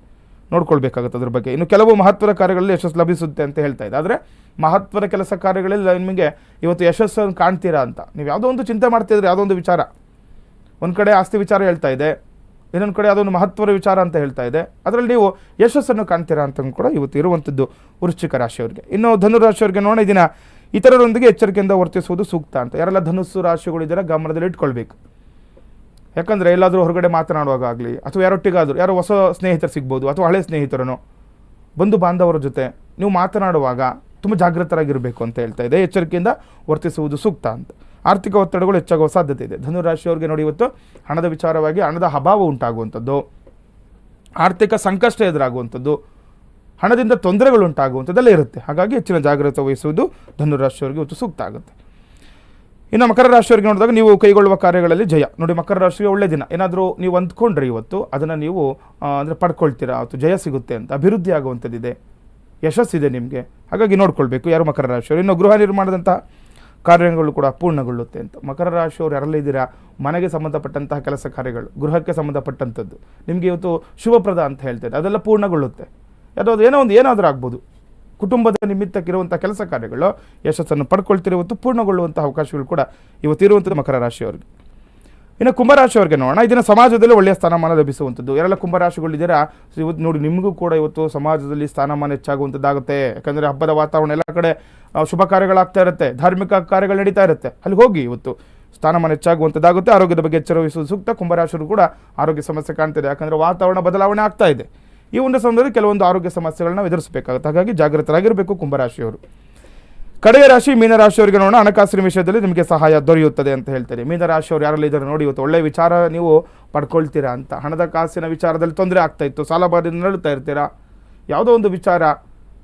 ನೋಡ್ಕೊಳ್ಬೇಕಾಗುತ್ತೆ ಅದ್ರ ಬಗ್ಗೆ. ಇನ್ನು ಕೆಲವು ಮಹತ್ವದ ಕಾರ್ಯಗಳಲ್ಲಿ ಯಶಸ್ಸು ಲಭಿಸುತ್ತೆ ಅಂತ ಹೇಳ್ತಾ ಇದೆ. ಆದರೆ ಮಹತ್ವದ ಕೆಲಸ ಕಾರ್ಯಗಳಲ್ಲಿ ನಿಮಗೆ ಇವತ್ತು ಯಶಸ್ಸನ್ನು ಕಾಣ್ತೀರಾ ಅಂತ. ನೀವು ಯಾವುದೋ ಒಂದು ಚಿಂತೆ ಮಾಡ್ತಿದ್ರೆ ಯಾವುದೋ ಒಂದು ವಿಚಾರ. ಒಂದು ಕಡೆ ಆಸ್ತಿ ವಿಚಾರ ಹೇಳ್ತಾ ಇದೆ. ಇನ್ನೊಂದು ಕಡೆ ಅದೊಂದು ಮಹತ್ವದ ವಿಚಾರ ಅಂತ ಹೇಳ್ತಾ ಇದೆ. ಅದರಲ್ಲಿ ನೀವು ಯಶಸ್ಸನ್ನು ಕಾಣ್ತೀರಾ ಅಂತ ಕೂಡ ಇವತ್ತು ಇರುವಂಥದ್ದು ವೃಶ್ಚಿಕ ರಾಶಿಯವರಿಗೆ. ಇನ್ನು ಧನು ರಾಶಿಯವರಿಗೆ ನೋಡಿ ದಿನ ಇತರರೊಂದಿಗೆ ಎಚ್ಚರಿಕೆಯಿಂದ ವರ್ತಿಸುವುದು ಸೂಕ್ತ ಅಂತ. ಯಾರೆಲ್ಲ ಧನುಸ್ಸು ರಾಶಿಗಳಿದ್ದಾರೆ ಗಮನದಲ್ಲಿ ಇಟ್ಕೊಳ್ಬೇಕು. ಯಾಕಂದರೆ ಎಲ್ಲಾದರೂ ಹೊರಗಡೆ ಮಾತನಾಡುವಾಗ ಆಗಲಿ, ಅಥವಾ ಯಾರೊಟ್ಟಿಗಾದರೂ, ಯಾರೋ ಹೊಸ ಸ್ನೇಹಿತರು ಸಿಗ್ಬೋದು, ಅಥವಾ ಹಳೆ ಸ್ನೇಹಿತರನೋ ಬಂಧು ಬಾಂಧವರ ಜೊತೆ ನೀವು ಮಾತನಾಡುವಾಗ ತುಂಬ ಜಾಗೃತರಾಗಿರಬೇಕು ಅಂತ ಹೇಳ್ತಾ ಇದೆ. ಎಚ್ಚರಿಕೆಯಿಂದ ವರ್ತಿಸುವುದು ಸೂಕ್ತ ಅಂತ. ಆರ್ಥಿಕ ಒತ್ತಡಗಳು ಹೆಚ್ಚಾಗುವ ಸಾಧ್ಯತೆ ಇದೆ. ಧನುರಾಶಿಯವರಿಗೆ ನೋಡಿ ಇವತ್ತು ಹಣದ ವಿಚಾರವಾಗಿ ಹಣದ ಅಭಾವ ಉಂಟಾಗುವಂಥದ್ದು. ಆರ್ಥಿಕ ಸಂಕಷ್ಟ ಎದುರಾಗುವಂಥದ್ದು. ಹಣದಿಂದ ತೊಂದರೆಗಳು ಉಂಟಾಗುವಂಥದ್ದೆಲ್ಲ ಇರುತ್ತೆ. ಹಾಗಾಗಿ ಹೆಚ್ಚಿನ ಜಾಗ್ರತೆ ವಹಿಸುವುದು ಧನುರಾಶಿಯವರಿಗೆ ಇವತ್ತು ಸೂಕ್ತ ಆಗುತ್ತೆ. ಇನ್ನು ಮಕರ ರಾಶಿಯವರಿಗೆ ನೋಡಿದಾಗ ನೀವು ಕೈಗೊಳ್ಳುವ ಕಾರ್ಯಗಳಲ್ಲಿ ಜಯ. ನೋಡಿ, ಮಕರ ರಾಶಿಗೆ ಒಳ್ಳೆ ದಿನ. ಏನಾದರೂ ನೀವು ಅಂದ್ಕೊಂಡ್ರೆ ಇವತ್ತು ಅದನ್ನು ನೀವು ಅಂದರೆ ಪಡ್ಕೊಳ್ತೀರಾ? ಅಥವಾ ಜಯ ಸಿಗುತ್ತೆ ಅಂತ, ಅಭಿವೃದ್ಧಿ ಆಗುವಂಥದ್ದಿದೆ. ಯಶಸ್ಸಿದೆ ನಿಮಗೆ. ಹಾಗಾಗಿ ನೋಡ್ಕೊಳ್ಬೇಕು ಯಾರು ಮಕರ ರಾಶಿಯವರು. ಇನ್ನು ಗೃಹ ನಿರ್ಮಾಣದಂತಹ ಕಾರ್ಯಗಳು ಕೂಡ ಪೂರ್ಣಗೊಳ್ಳುತ್ತೆ ಅಂತ. ಮಕರ ರಾಶಿಯವರು ಯಾರಲ್ಲಿದ್ದೀರಾ ಮನೆಗೆ ಸಂಬಂಧಪಟ್ಟಂತಹ ಕೆಲಸ ಕಾರ್ಯಗಳು, ಗೃಹಕ್ಕೆ ಸಂಬಂಧಪಟ್ಟಂಥದ್ದು. ನಿಮಗೆ ಇವತ್ತು ಶುಭಪ್ರದ ಅಂತ ಹೇಳ್ತಾರೆ ಅದೆಲ್ಲ ಪೂರ್ಣಗೊಳ್ಳುತ್ತೆ. ಯಾವುದಾದ್ರು ಏನೋ ಒಂದು ಏನಾದರೂ ಆಗ್ಬೋದು. ಕುಟುಂಬದ ನಿಮಿತ್ತಕ್ಕಿರುವಂಥ ಕೆಲಸ ಕಾರ್ಯಗಳು ಯಶಸ್ಸನ್ನು ಪಡ್ಕೊಳ್ತಿರುವತ್ತು ಪೂರ್ಣಗೊಳ್ಳುವಂಥ ಅವಕಾಶಗಳು ಕೂಡ ಇವತ್ತು ಇರುವಂಥದ್ದು ಮಕರ ರಾಶಿಯವರಿಗೆ. ಇನ್ನು ಕುಂಭರಾಶಿಯವರಿಗೆ ನೋಡೋಣ. ಇದನ್ನು ಸಮಾಜದಲ್ಲಿ ಒಳ್ಳೆಯ ಸ್ಥಾನಮಾನ ಲಭಿಸುವಂಥದ್ದು ಯಾರೆಲ್ಲ ಕುಂಭರಾಶಿಗಳಿದ್ದೀರಾ ಇವತ್ತು ನೋಡಿ, ನಿಮಗೂ ಕೂಡ ಇವತ್ತು ಸಮಾಜದಲ್ಲಿ ಸ್ಥಾನಮಾನ ಹೆಚ್ಚಾಗುವಂಥದ್ದಾಗುತ್ತೆ ಯಾಕಂದರೆ ಹಬ್ಬದ ವಾತಾವರಣ ಎಲ್ಲ ಕಡೆ ಶುಭ ಕಾರ್ಯಗಳಾಗ್ತಾ ಇರುತ್ತೆ. ಧಾರ್ಮಿಕ ಕಾರ್ಯಗಳು ನಡೀತಾ ಇರುತ್ತೆ. ಅಲ್ಲಿ ಹೋಗಿ ಇವತ್ತು ಸ್ಥಾನಮಾನ ಹೆಚ್ಚಾಗುವಂಥದ್ದಾಗುತ್ತೆ ಆರೋಗ್ಯದ ಬಗ್ಗೆ ಎಚ್ಚರ ವಹಿಸುವುದು ಸೂಕ್ತ. ಕುಂಭರಾಶಿಯರು ಕೂಡ ಆರೋಗ್ಯ ಸಮಸ್ಯೆ ಕಾಣ್ತಿದೆ. ಯಾಕಂದರೆ ವಾತಾವರಣ ಬದಲಾವಣೆ ಆಗ್ತಾ ಇದೆ. ಈ ಒಂದು ಸಂದರ್ಭದಲ್ಲಿ ಕೆಲವೊಂದು ಆರೋಗ್ಯ ಸಮಸ್ಯೆಗಳನ್ನ ಎದುರಿಸಬೇಕಾಗುತ್ತೆ. ಹಾಗಾಗಿ ಜಾಗೃತರಾಗಿರಬೇಕು ಕುಂಭರಾಶಿಯವರು. ಕಡೆಯ ರಾಶಿ ಮೀನರಾಶಿಯವರಿಗೆ ನೋಡೋಣ. ಹಣಕಾಸಿನ ವಿಷಯದಲ್ಲಿ ನಿಮಗೆ ಸಹಾಯ ದೊರೆಯುತ್ತದೆ ಅಂತ ಹೇಳ್ತಾರೆ. ಮೀನರಾಶಿಯವರು ಯಾರಲ್ಲಿ ಇದ್ದಾರೆ ನೋಡಿ, ಇವತ್ತು ಒಳ್ಳೆಯ ವಿಚಾರ ನೀವು ಪಡ್ಕೊಳ್ತೀರಾ ಅಂತ. ಹಣದ ಕಾಸಿನ ವಿಚಾರದಲ್ಲಿ ತೊಂದರೆ ಆಗ್ತಾ ಇತ್ತು. ಸಾಲ ಬಾಧೆಯಿಂದ ನಡುತ್ತಾ ಇರ್ತೀರಾ? ಯಾವುದೋ ಒಂದು ವಿಚಾರ.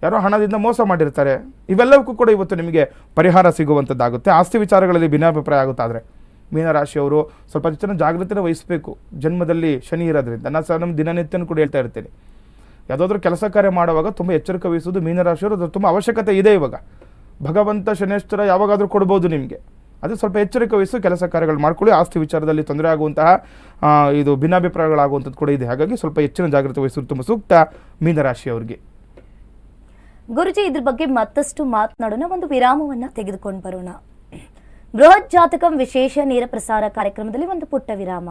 ಯಾರೋ ಹಣದಿಂದ ಮೋಸ ಮಾಡಿರ್ತಾರೆ. ಇವೆಲ್ಲವಕ್ಕೂ ಕೂಡ ಇವತ್ತು ನಿಮಗೆ ಪರಿಹಾರ ಸಿಗುವಂಥದ್ದಾಗುತ್ತೆ. ಆಸ್ತಿ ವಿಚಾರಗಳಲ್ಲಿ ಭಿನ್ನಾಭಿಪ್ರಾಯ ಆಗುತ್ತಾದರೆ ಮೀನರಾಶಿಯವರು ಸ್ವಲ್ಪ ಹೆಚ್ಚಿನ ಜಾಗೃತಿನ ವಹಿಸಬೇಕು. ಜನ್ಮದಲ್ಲಿ ಶನಿ ಇರೋದ್ರಿಂದ. ನಾನು ಸಹ ನಮ್ಮ ದಿನನಿತ್ಯನೂ ಕೂಡ ಹೇಳ್ತಾ ಇರ್ತೀನಿ. ಯಾವುದಾದ್ರೂ ಕೆಲಸ ಕಾರ್ಯ ಮಾಡುವಾಗ ತುಂಬ ಎಚ್ಚರಿಕೆ ವಹಿಸೋದು ಮೀನರಾಶಿಯವರು. ಅದು ತುಂಬ ಅವಶ್ಯಕತೆ ಇದೆ ಇವಾಗ. ಭಗವಂತ ಶನೇಶ್ವರ ಯಾವಾಗಾದರೂ ಕೊಡ್ಬೋದು ನಿಮಗೆ. ಅದು ಸ್ವಲ್ಪ ಎಚ್ಚರಿಕೆ ವಹಿಸು, ಕೆಲಸ ಕಾರ್ಯಗಳು ಮಾಡ್ಕೊಳ್ಳಿ. ಆಸ್ತಿ ವಿಚಾರದಲ್ಲಿ ತೊಂದರೆ ಆಗುವಂತಹ ಇದು ಭಿನ್ನಾಭಿಪ್ರಾಯಗಳಾಗುವಂಥದ್ದು ಕೂಡ ಇದೆ. ಹಾಗಾಗಿ ಸ್ವಲ್ಪ ಹೆಚ್ಚಿನ ಜಾಗೃತಿ ವಹಿಸೋದು ತುಂಬ ಸೂಕ್ತ ಮೀನರಾಶಿಯವರಿಗೆ. ಗುರುಜಿ, ಇದ್ರ ಬಗ್ಗೆ ಮತ್ತಷ್ಟು ಮಾತನಾಡೋಣ. ಒಂದು ವಿರಾಮವನ್ನ ತೆಗೆದುಕೊಂಡು ಬರೋಣ. ಬೃಹತ್ ಜಾತಕಂ ವಿಶೇಷ ನೇರ ಪ್ರಸಾರ ಕಾರ್ಯಕ್ರಮದಲ್ಲಿ ಒಂದು ಪುಟ್ಟ ವಿರಾಮ.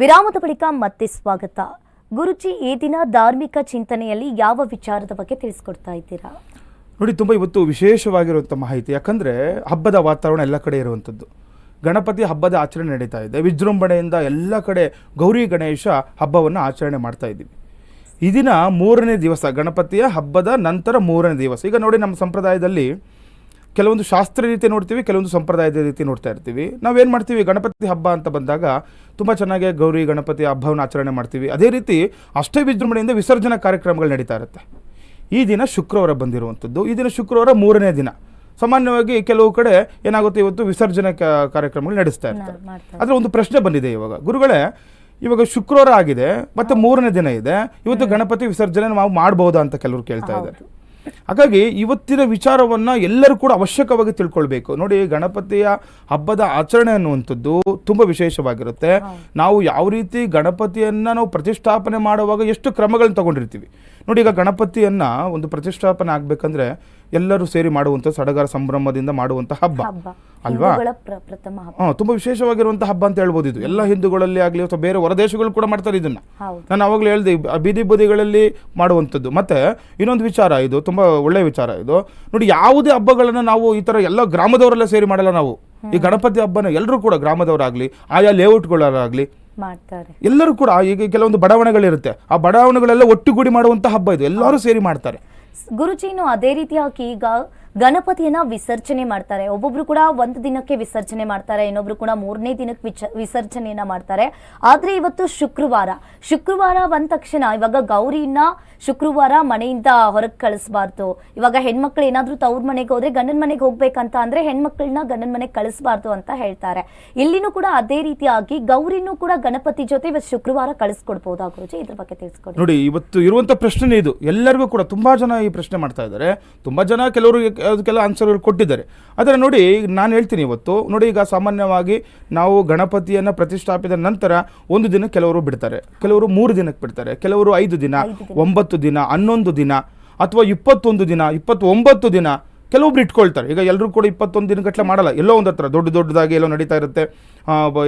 ವಿರಾಮದ ಬಳಿಕ ಮತ್ತೆ ಸ್ವಾಗತ. ಗುರುಜಿ, ಈ ದಿನ ಧಾರ್ಮಿಕ ಚಿಂತನೆಯಲ್ಲಿ ಯಾವ ವಿಚಾರದ ಬಗ್ಗೆ ತಿಳಿಸ್ಕೊಡ್ತಾ ಇದ್ದೀರಾ? ನೋಡಿ, ತುಂಬ ಇವತ್ತು ವಿಶೇಷವಾಗಿರುವಂಥ ಮಾಹಿತಿ. ಯಾಕಂದರೆ ಹಬ್ಬದ ವಾತಾವರಣ ಎಲ್ಲ ಕಡೆ ಇರುವಂಥದ್ದು ಗಣಪತಿ ಹಬ್ಬದ ಆಚರಣೆ ನಡೀತಾ ಇದೆ. ವಿಜೃಂಭಣೆಯಿಂದ ಎಲ್ಲ ಕಡೆ ಗೌರಿ, ಗಣೇಶ ಹಬ್ಬವನ್ನು ಆಚರಣೆ ಮಾಡ್ತಾ ಇದ್ದೀವಿ. ಈ ದಿನ ಮೂರನೇ ದಿವಸ, ಗಣಪತಿಯ ಹಬ್ಬದ ನಂತರ ಮೂರನೇ ದಿವಸ. ಈಗ ನೋಡಿ, ನಮ್ಮ ಸಂಪ್ರದಾಯದಲ್ಲಿ ಕೆಲವೊಂದು ಶಾಸ್ತ್ರ ರೀತಿ ನೋಡ್ತೀವಿ, ಕೆಲವೊಂದು ಸಂಪ್ರದಾಯದ ರೀತಿ ನೋಡ್ತಾ ಇರ್ತೀವಿ. ನಾವೇನು ಮಾಡ್ತೀವಿ, ಗಣಪತಿ ಹಬ್ಬ ಅಂತ ಬಂದಾಗ ತುಂಬ ಚೆನ್ನಾಗಿ ಗೌರಿ ಗಣಪತಿ ಹಬ್ಬವನ್ನು ಆಚರಣೆ ಮಾಡ್ತೀವಿ. ಅದೇ ರೀತಿ ಅಷ್ಟೇ ವಿಜೃಂಭಣೆಯಿಂದ ವಿಸರ್ಜನಾ ಕಾರ್ಯಕ್ರಮಗಳು ನಡೀತಾ ಇರುತ್ತೆ. ಈ ದಿನ ಶುಕ್ರವಾರ ಬಂದಿರುವಂಥದ್ದು. ಈ ದಿನ ಶುಕ್ರವಾರ ಮೂರನೇ ದಿನ. ಸಾಮಾನ್ಯವಾಗಿ ಕೆಲವು ಕಡೆ ಏನಾಗುತ್ತೆ ಇವತ್ತು ವಿಸರ್ಜನೆ ಕ- ಕಾರ್ಯಕ್ರಮಗಳು ನಡೆಸ್ತಾ ಇರ್ತಾರೆ ಆದರೆ ಒಂದು ಪ್ರಶ್ನೆ ಬಂದಿದೆ ಇವಾಗ. ಗುರುಗಳೇ ಇವಾಗ ಶುಕ್ರವಾರ ಆಗಿದೆ ಮತ್ತೆ ಮೂರನೇ ದಿನ ಇದೆ. ಇವತ್ತು ಗಣಪತಿ ವಿಸರ್ಜನೆ ನಾವು ಮಾಡ್ಬೋದಾ ಅಂತ ಕೆಲವರು ಕೇಳ್ತಾ ಇದ್ದಾರೆ. ಹಾಗಾಗಿ ಇವತ್ತಿನ ವಿಚಾರವನ್ನ ಎಲ್ಲರೂ ಕೂಡ ಅವಶ್ಯಕವಾಗಿ ತಿಳ್ಕೊಳ್ಬೇಕು. ನೋಡಿ ಗಣಪತಿಯ ಹಬ್ಬದ ಆಚರಣೆ ಅನ್ನುವಂಥದ್ದು ತುಂಬ ವಿಶೇಷವಾಗಿರುತ್ತೆ. ನಾವು ಯಾವ ರೀತಿ ಗಣಪತಿಯನ್ನ ನಾವು ಪ್ರತಿಷ್ಠಾಪನೆ ಮಾಡುವಾಗ ಎಷ್ಟು ಕ್ರಮಗಳನ್ನ ತಗೊಂಡಿರ್ತೀವಿ. ನೋಡಿ ಈಗ ಗಣಪತಿಯನ್ನ ಒಂದು ಪ್ರತಿಷ್ಠಾಪನೆ ಆಗ್ಬೇಕಂದ್ರೆ ಎಲ್ಲರೂ ಸೇರಿ ಮಾಡುವಂಥ ಸಡಗರ ಸಂಭ್ರಮದಿಂದ ಮಾಡುವಂಥ ಹಬ್ಬ. ಅಲ್ವಾ? ಹಾ ತುಂಬಾ ವಿಶೇಷವಾಗಿರುವಂತಹ ಹಬ್ಬ ಅಂತ ಹೇಳ್ಬೋದು ಇದು. ಎಲ್ಲ ಹಿಂದೂಗಳಲ್ಲಿ ಆಗಲಿ ಅಥವಾ ಬೇರೆ ಹೊರದೇಶಗಳು ಕೂಡ ಮಾಡ್ತಾರೆ ಇದನ್ನ. ನಾನು ಅವಾಗಲೇ ಹೇಳಿದೆ ಬೀದಿ ಬದಿಗಳಲ್ಲಿ ಮಾಡುವಂಥದ್ದು. ಮತ್ತೆ ಇನ್ನೊಂದು ವಿಚಾರ ಇದು ತುಂಬಾ ಒಳ್ಳೆಯ ವಿಚಾರ ಇದು. ನೋಡಿ ಯಾವುದೇ ಹಬ್ಬಗಳನ್ನ ನಾವು ಈ ತರ ಎಲ್ಲ ಗ್ರಾಮದವರೆಲ್ಲ ಸೇರಿ ಮಾಡಲ್ಲ ನಾವು. ಈ ಗಣಪತಿ ಹಬ್ಬನ ಎಲ್ಲರೂ ಕೂಡ ಗ್ರಾಮದವರಾಗ್ಲಿ ಆಯಾ ಲೇಔಟ್ಗಳಾಗಲಿ ಮಾಡ್ತಾರೆ. ಎಲ್ಲರೂ ಕೂಡ ಈಗ ಕೆಲವೊಂದು ಬಡಾವಣೆಗಳಿರುತ್ತೆ. ಆ ಬಡಾವಣೆಗಳೆಲ್ಲ ಒಟ್ಟುಗೂಡಿ ಮಾಡುವಂತಹ ಹಬ್ಬ ಇದು. ಎಲ್ಲರೂ ಸೇರಿ ಮಾಡ್ತಾರೆ. ಗುರುಜಿನು ಅದೇ ರೀತಿಯಾಗಿ ಈಗ ಗಣಪತಿಯನ್ನ ವಿಸರ್ಜನೆ ಮಾಡ್ತಾರೆ. ಒಬ್ಬೊಬ್ರು ಕೂಡ ಒಂದು ದಿನಕ್ಕೆ ವಿಸರ್ಜನೆ ಮಾಡ್ತಾರೆ, ಇನ್ನೊಬ್ರು ಕೂಡ ಮೂರನೇ ದಿನಕ್ಕೆ ವಿಚ, ವಿಸರ್ಜನೆಯನ್ನ ಮಾಡ್ತಾರೆ. ಆದ್ರೆ ಇವತ್ತು ಶುಕ್ರವಾರ. ಶುಕ್ರವಾರ ಬಂದ ತಕ್ಷಣ ಇವಾಗ ಗೌರಿಯನ್ನ ಶುಕ್ರವಾರ ಮನೆಯಿಂದ ಹೊರಗೆ ಕಳಿಸ್ಬಾರ್ದು. ಇವಾಗ ಹೆಣ್ಮಕ್ಳು ಏನಾದ್ರೂ ತವ್ರ ಮನೆಗೆ ಹೋದ್ರೆ ಗಂಡನ ಮನೆಗೆ ಹೋಗ್ಬೇಕಂತ ಅಂದ್ರೆ ಹೆಣ್ಮಕ್ಳನ್ನ ಗಂಡನ ಮನೆಗೆ ಕಳಿಸ್ಬಾರ್ದು ಅಂತ ಹೇಳ್ತಾರೆ. ಇಲ್ಲಿನೂ ಕೂಡ ಅದೇ ರೀತಿಯಾಗಿ ಗೌರಿನೂ ಕೂಡ ಗಣಪತಿ ಜೊತೆ ಇವತ್ತು ಶುಕ್ರವಾರ ಕಳಿಸ್ಕೊಡ್ಬೋದಾ ಗುರುಜಿ. ಇದ್ರ ಬಗ್ಗೆ ತಿಳಿಸ್ಕೊಡಿ. ನೋಡಿ, ಇವತ್ತು ಇರುವಂತ ಪ್ರಶ್ನೆ ಇದು. ಎಲ್ಲರಿಗೂ ಕೂಡ ತುಂಬಾ ಜನ ಈ ಪ್ರಶ್ನೆ ಮಾಡ್ತಾ ಇದ್ದಾರೆ. ತುಂಬಾ ಜನ ಕೆಲವರು ಅದಕ್ಕೆಲ್ಲ ಆನ್ಸರ್ಗಳು ಕೊಟ್ಟಿದ್ದಾರೆ. ಆದರೆ ನೋಡಿ ನಾನು ಹೇಳ್ತೀನಿ ಇವತ್ತು ನೋಡಿ ಈಗ ಸಾಮಾನ್ಯವಾಗಿ ನಾವು ಗಣಪತಿಯನ್ನು ಪ್ರತಿಷ್ಠಾಪಿದ ನಂತರ ಒಂದು ದಿನ ಕೆಲವರು ಬಿಡ್ತಾರೆ. ಕೆಲವರು ಮೂರು ದಿನಕ್ಕೆ ಬಿಡ್ತಾರೆ. ಕೆಲವರು ಐದು ದಿನ. ಒಂಬತ್ತು ದಿನ ಹನ್ನೊಂದು ದಿನ ಅಥವಾ ಇಪ್ಪತ್ತೊಂದು ದಿನ ಇಪ್ಪತ್ತೊಂಬತ್ತು ದಿನ ಕೆಲವೊಬ್ರು ಇಟ್ಕೊಳ್ತಾರೆ. ಈಗ ಎಲ್ಲರೂ ಕೂಡ ಇಪ್ಪತ್ತೊಂದು ದಿನಗಟ್ಟಲೆ ಮಾಡಲ್ಲ. ಎಲ್ಲೋ ಒಂದು ಹತ್ರ ದೊಡ್ಡ ದೊಡ್ಡದಾಗಿ ಎಲ್ಲೋ ನಡೀತಾ ಇರುತ್ತೆ.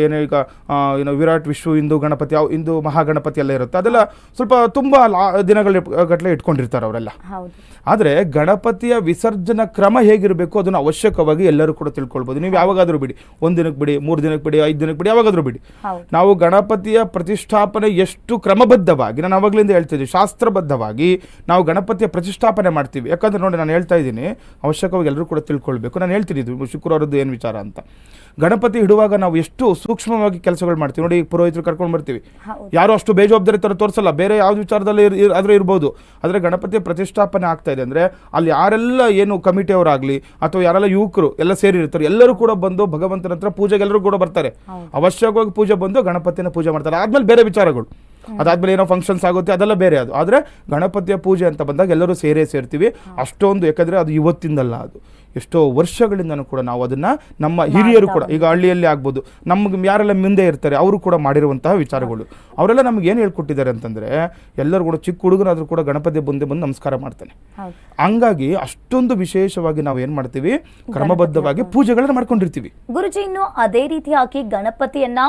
ಏನು ಈಗ ಏನೋ ವಿರಾಟ್ ವಿಶ್ವ ಹಿಂದೂ ಗಣಪತಿ ಯಾವ ಹಿಂದೂ ಮಹಾಗಣಪತಿ ಎಲ್ಲ ಇರುತ್ತೆ. ಅದೆಲ್ಲ ಸ್ವಲ್ಪ ತುಂಬ ಲಾ ದಿನಗಳ ಗಟ್ಟಲೆ ಇಟ್ಕೊಂಡಿರ್ತಾರೆ ಅವರೆಲ್ಲ. ಆದರೆ ಗಣಪತಿಯ ವಿಸರ್ಜನಾ ಕ್ರಮ ಹೇಗಿರಬೇಕು ಅದನ್ನು ಅವಶ್ಯಕವಾಗಿ ಎಲ್ಲರೂ ಕೂಡ ತಿಳ್ಕೊಳ್ಬೋದು. ನೀವು ಯಾವಾಗಾದರೂ ಬಿಡಿ ಒಂದು ದಿನಕ್ಕೆ ಬಿಡಿ ಮೂರು ದಿನಕ್ಕೆ ಬಿಡಿ ಐದು ದಿನಕ್ಕೆ ಬಿಡಿ ಯಾವಾಗಾದರೂ ಬಿಡಿ. ನಾವು ಗಣಪತಿಯ ಪ್ರತಿಷ್ಠಾಪನೆ ಎಷ್ಟು ಕ್ರಮಬದ್ಧವಾಗಿ ನಾನು ಅವಾಗಲಿಂದ ಹೇಳ್ತಿದ್ದೀನಿ ಶಾಸ್ತ್ರಬದ್ಧವಾಗಿ ನಾವು ಗಣಪತಿಯ ಪ್ರತಿಷ್ಠಾಪನೆ ಮಾಡ್ತೀವಿ. ಯಾಕಂದ್ರೆ ನೋಡಿ ನಾನು ಹೇಳ್ತಾ ಇದ್ದೀನಿ ಅವಶ್ಯಕವಾಗಿ ಎಲ್ಲರೂ ಕೂಡ ತಿಳ್ಕೊಳ್ಬೇಕು. ನಾನು ಹೇಳ್ತೀನಿ ಇದು ಶುಕ್ರವಾರದ್ದು ಏನು ವಿಚಾರ ಅಂತ. ಗಣಪತಿ ಇಡುವಾಗ ನಾವು ಎಷ್ಟು ಸೂಕ್ಷ್ಮವಾಗಿ ಕೆಲಸಗಳು ಮಾಡ್ತೀವಿ. ನೋಡಿ ಪುರೋಹಿತರು ಕರ್ಕೊಂಡು ಬರ್ತೀವಿ. ಯಾರು ಅಷ್ಟು ಬೇಜವಾಬ್ದಾರಿ ತರ ತೋರಿಸಲ್ಲ. ಬೇರೆ ಯಾವ್ದು ವಿಚಾರದಲ್ಲಿ ಆದರೆ ಇರ್- ಆದ್ರೂ ಇರ್ಬೋದು. ಆದರೆ ಗಣಪತಿಯ ಪ್ರತಿಷ್ಠಾಪನೆ ಆಗ್ತಾ ಇದೆ ಅಂದರೆ ಅಲ್ಲಿ ಯಾರೆಲ್ಲ ಏನು ಕಮಿಟಿಯವರಾಗಲಿ ಅಥವಾ ಯಾರೆಲ್ಲ ಯುವಕರು ಎಲ್ಲ ಸೇರಿರ್ತಾರೆ ಎಲ್ಲರೂ ಕೂಡ ಬಂದು ಭಗವಂತನ ಹತ್ರ ಪೂಜೆಗೆ ಎಲ್ಲರೂ ಕೂಡ ಬರ್ತಾರೆ. ಅವಶ್ಯಕವಾಗಿ ಪೂಜೆ ಬಂದು ಗಣಪತಿನ ಪೂಜೆ ಮಾಡ್ತಾರೆ. ಆದ್ಮೇಲೆ ಬೇರೆ ವಿಚಾರಗಳು. ಅದಾದ್ಮೇಲೆ ಏನೋ ಫಂಕ್ಷನ್ಸ್ ಆಗುತ್ತೆ ಅದೆಲ್ಲ ಬೇರೆ ಅದು. ಆದರೆ ಗಣಪತಿಯ ಪೂಜೆ ಅಂತ ಬಂದಾಗ ಎಲ್ಲರೂ ಸೇರೇ ಸೇರ್ತೀವಿ. ಅಷ್ಟೊಂದು ಯಾಕಂದರೆ ಅದು ಇವತ್ತಿಂದಲ್ಲ ಅದು. ಎಷ್ಟೋ ವರ್ಷಗಳಿಂದನೂ ಕೂಡ ನಾವು ಅದನ್ನ ನಮ್ಮ ಹಿರಿಯರು ಕೂಡ ಈಗ ಹಳ್ಳಿಯಲ್ಲಿ ಆಗ್ಬೋದು ನಮ್ಗೆ ಯಾರೆಲ್ಲ ಮುಂದೆ ಇರ್ತಾರೆ ಅವರು ಕೂಡ ಮಾಡಿರುವಂತಹ ವಿಚಾರಗಳು. ಅವರೆಲ್ಲ ನಮ್ಗೆ ಏನು ಹೇಳ್ಕೊಟ್ಟಿದ್ದಾರೆ ಅಂತಂದ್ರೆ ಎಲ್ಲರೂ ಕೂಡ ಚಿಕ್ಕ ಹುಡುಗನಾದರೂ ಕೂಡ ಗಣಪತಿ ಮುಂದೆ ಬಂದು ನಮಸ್ಕಾರ ಮಾಡ್ತಾನೆ. ಹಂಗಾಗಿ ಅಷ್ಟೊಂದು ವಿಶೇಷವಾಗಿ ನಾವು ಏನು ಮಾಡ್ತೀವಿ ಕ್ರಮಬದ್ಧವಾಗಿ ಪೂಜೆಗಳನ್ನ ಮಾಡ್ಕೊಂಡಿರ್ತೀವಿ. ಗುರುಜಿ ಇನ್ನು ಅದೇ ರೀತಿಯಾಗಿ ಗಣಪತಿಯನ್ನ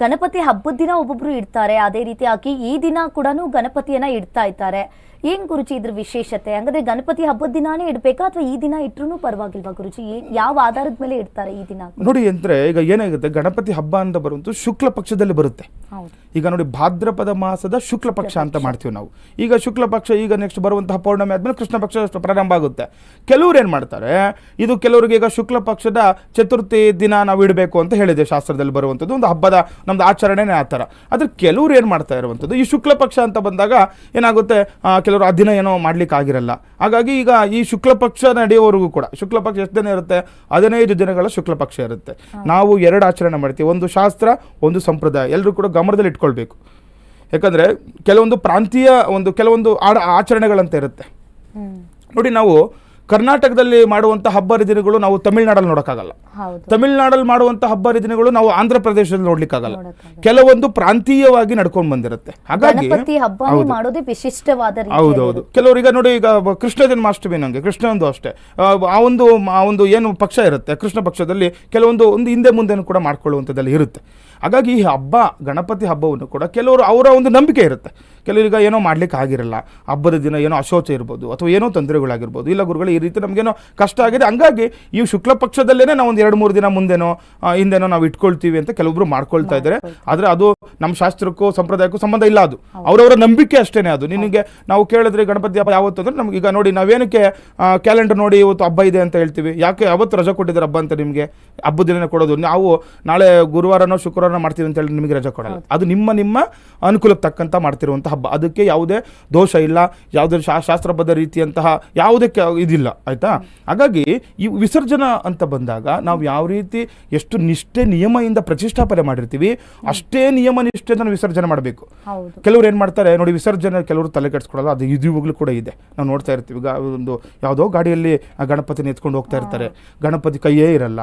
ಗಣಪತಿ ಹಬ್ಬದ ದಿನ ಒಬ್ಬೊಬ್ರು ಇಡ್ತಾರೆ. ಅದೇ ರೀತಿ ಹಾಕಿ ಈ ದಿನ ಕೂಡ ಗಣಪತಿಯನ್ನ ಇಡ್ತಾ ಇದ್ದಾರೆ. ಏನ್ ಗುರುಜಿ ಇದ್ರ ವಿಶೇಷತೆ? ಹಂಗಾದ್ರೆ ಗಣಪತಿ ಹಬ್ಬದ ದಿನಾನೇ ಇಡ್ಬೇಕಾ? ಅಥವಾ ಈ ದಿನ ಇಟ್ರು ಪರವಾಗಿಲ್ವಾ ಗುರುಜಿ? ಏನ್- ಯಾವ ಆಧಾರದ ಮೇಲೆ ಇಡ್ತಾರೆ ಈ ದಿನ? ನೋಡಿ ಅಂದ್ರೆ ಈಗ ಏನಾಗುತ್ತೆ? ಗಣಪತಿ ಹಬ್ಬ ಅಂತ ಬರುವಂತ ಶುಕ್ಲ ಪಕ್ಷದಲ್ಲಿ ಬರುತ್ತೆ. ಹೌದು. ಈಗ ನೋಡಿ ಭಾದ್ರಪದ ಮಾಸದ ಶುಕ್ಲ ಪಕ್ಷ ಅಂತ ಮಾಡ್ತೀವಿ ನಾವು. ಈಗ ಶುಕ್ಲ ಪಕ್ಷ ಈಗ ನೆಕ್ಸ್ಟ್ ಬರುವಂತಹ ಪೌರ್ಣಮಿ ಆದ್ಮೇಲೆ ಕೃಷ್ಣ ಪಕ್ಷ ಪ್ರಾರಂಭ ಆಗುತ್ತೆ. ಕೆಲವರು ಏನು ಮಾಡ್ತಾರೆ? ಇದು ಕೆಲವರಿಗೆ ಈಗ ಶುಕ್ಲ ಪಕ್ಷದ ಚತುರ್ಥಿ ದಿನ ನಾವು ಇಡಬೇಕು ಅಂತ ಹೇಳಿದೆ ಶಾಸ್ತ್ರದಲ್ಲಿ ಬರುವಂಥದ್ದು ಒಂದು ಹಬ್ಬದ ನಮ್ದು ಆಚರಣೆನೇ ಆ ಥರ. ಆದ್ರೆ ಕೆಲವ್ರು ಏನು ಮಾಡ್ತಾ ಇರುವಂಥದ್ದು ಈ ಶುಕ್ಲ ಪಕ್ಷ ಅಂತ ಬಂದಾಗ ಏನಾಗುತ್ತೆ? ಆ, ಕೆಲವರು ಆ ದಿನ ಏನೋ ಮಾಡ್ಲಿಕ್ಕೆ ಆಗಿರಲ್ಲ ಹಾಗಾಗಿ ಈಗ ಈ ಶುಕ್ಲ ಪಕ್ಷ ನಡೆಯುವವರೆಗೂ ಕೂಡ ಶುಕ್ಲ ಪಕ್ಷ ಎಷ್ಟು ದಿನ ಇರುತ್ತೆ? ಹದಿನೈದು ದಿನಗಳ ಶುಕ್ಲ ಪಕ್ಷ ಇರುತ್ತೆ. ನಾವು ಎರಡು ಆಚರಣೆ ಮಾಡ್ತೀವಿ. ಒಂದು ಶಾಸ್ತ್ರ ಒಂದು ಸಂಪ್ರದಾಯ. ಎಲ್ಲರೂ ಕೂಡ ಗಮನದಲ್ಲಿ ಇಟ್ಕೊಳ್ಬೇಕು. ಯಾಕಂದರೆ ಕೆಲವೊಂದು ಪ್ರಾಂತೀಯ ಒಂದು ಕೆಲವೊಂದು ಆಡ ಆಚರಣೆಗಳಂತ ಇರುತ್ತೆ. ನೋಡಿ ನಾವು ಕರ್ನಾಟಕದಲ್ಲಿ ಮಾಡುವಂಥ ಹಬ್ಬ ಹರಿದಿನಗಳು ನಾವು ತಮಿಳ್ನಾಡಲ್ಲಿ ನೋಡೋಕ್ಕಾಗಲ್ಲ. ತಮಿಳ್ನಾಡಲ್ಲಿ ಮಾಡುವಂಥ ಹಬ್ಬ ಹರಿದಿನಗಳು ನಾವು ಆಂಧ್ರ ಪ್ರದೇಶದಲ್ಲಿ ನೋಡ್ಲಿಕ್ಕಾಗಲ್ಲ. ಕೆಲವೊಂದು ಪ್ರಾಂತೀಯವಾಗಿ ನಡ್ಕೊಂಡು ಬಂದಿರುತ್ತೆ. ಹಾಗಾಗಿ ಹೌದೌದು. ಕೆಲವರಿಗೆ ನೋಡಿ ಈಗ ಕೃಷ್ಣ ಜನ್ಮಾಷ್ಟಮಿ ನಂಗೆ ಕೃಷ್ಣಂದು ಅಷ್ಟೇ. ಆ, ಆ ಒಂದು ಆ ಒಂದು ಏನು ಪಕ್ಷ ಇರುತ್ತೆ ಕೃಷ್ಣ ಪಕ್ಷದಲ್ಲಿ ಕೆಲವೊಂದು ಒಂದು ಹಿಂದೆ ಮುಂದೆನೂ ಕೂಡ ಮಾಡ್ಕೊಳ್ಳುವಂಥದ್ದಲ್ಲಿ ಇರುತ್ತೆ. ಹಾಗಾಗಿ ಈ ಹಬ್ಬ ಗಣಪತಿ ಹಬ್ಬವನ್ನು ಕೂಡ ಕೆಲವರು ಅವರ ಒಂದು ನಂಬಿಕೆ ಇರುತ್ತೆ. ಕೆಲವರಿಗೆ ಏನೋ ಮಾಡ್ಲಿಕ್ಕೆ ಆಗಿರಲ್ಲ ಹಬ್ಬದ ದಿನ ಏನೋ ಅಶೋಚ ಇರ್ಬೋದು ಅಥವಾ ಏನೋ ತೊಂದರೆಗಳಾಗಿರ್ಬೋದು. ಇಲ್ಲ ಗುರುಗಳು ಈ ರೀತಿ ನಮಗೇನೋ ಕಷ್ಟ ಆಗಿದೆ. ಹಂಗಾಗಿ ಈ ಶುಕ್ಲ ಪಕ್ಷದಲ್ಲೇ ನಾವು ಒಂದು ಎರಡು ಮೂರು ದಿನ ಮುಂದೆನೋ ಹಿಂದೆನೋ ನಾವು ಇಟ್ಕೊಳ್ತೀವಿ ಅಂತ ಕೆಲವೊಬ್ಬರು ಮಾಡ್ಕೊಳ್ತಾ ಇದ್ದಾರೆ. ಆದರೆ ಅದು ನಮ್ಮ ಶಾಸ್ತ್ರಕ್ಕೂ ಸಂಪ್ರದಾಯಕ್ಕೂ ಸಂಬಂಧ ಇಲ್ಲ ಅದು. ಅವರವರ ನಂಬಿಕೆ ಅಷ್ಟೇನೆ ಅದು. ನಿನಗೆ ನಾವು ಕೇಳಿದ್ರೆ ಗಣಪತಿ ಹಬ್ಬ ಯಾವತ್ತು ಅಂದ್ರೆ ನಮ್ಗೆ ಈಗ ನೋಡಿ ನಾವೇನಕ್ಕೆ ಕ್ಯಾಲೆಂಡರ್ ನೋಡಿ ಇವತ್ತು ಹಬ್ಬ ಇದೆ ಅಂತ ಹೇಳ್ತೀವಿ. ಯಾಕೆ ಅವತ್ತು ರಜೆ ಕೊಟ್ಟಿದ್ದಾರೆ ಹಬ್ಬ ಅಂತ ನಿಮಗೆ? ಹಬ್ಬದ ದಿನ ಕೊಡೋದು. ನಾವು ನಾಳೆ ಗುರುವಾರನೋ ಶುಕ್ರವಾರನೋ ಮಾಡ್ತೀವಿ ಅಂತ ಹೇಳಿ ನಿಮಗೆ ರಜೆ ಕೊಡಲ್ಲ. ಅದು ನಿಮ್ಮ ನಿಮ್ಮ ಅನುಕೂಲಕ್ಕೆ ತಕ್ಕಂತ ಮಾಡ್ತಿರುವಂಥ ಹಬ್ಬ ಅದಕ್ಕೆ ಯಾವುದೇ ದೋಷ ಇಲ್ಲ ಯಾವುದೇ ಶಾ ಶಾಸ್ತ್ರಬದ್ಧ ರೀತಿಯಂತಹ ಯಾವುದೇ ಕ- ಇದಿಲ್ಲ ಆಯಿತಾ? ಹಾಗಾಗಿ ಈ ವಿಸರ್ಜನಾ ಅಂತ ಬಂದಾಗ ನಾವು ಯಾವ ರೀತಿ ಎಷ್ಟು ನಿಷ್ಠೆ ನಿಯಮದಿಂದ ಪ್ರತಿಷ್ಠಾಪನೆ ಮಾಡಿರ್ತೀವಿ ಅಷ್ಟೇ ನಿಯಮ ನಿಷ್ಠೆಯಿಂದ ನಾವು ವಿಸರ್ಜನೆ ಮಾಡಬೇಕು. ಕೆಲವ್ರು ಏನು ಮಾಡ್ತಾರೆ ನೋಡಿ ವಿಸರ್ಜನೆ ಕೆಲವರು ತಲೆ ಕೆಡಿಸ್ಕೊಡಲ್ಲ ಅದು ಇದುವಾಗಲೂ ಕೂಡ ಇದೆ. ನಾವು ನೋಡ್ತಾ ಇರ್ತೀವಿ ಈಗ ಒಂದು ಯಾವುದೋ ಗಾಡಿಯಲ್ಲಿ ಗಣಪತಿನ ಎತ್ಕೊಂಡು ಹೋಗ್ತಾ ಇರ್ತಾರೆ. ಗಣಪತಿ ಕೈಯೇ ಇರಲ್ಲ.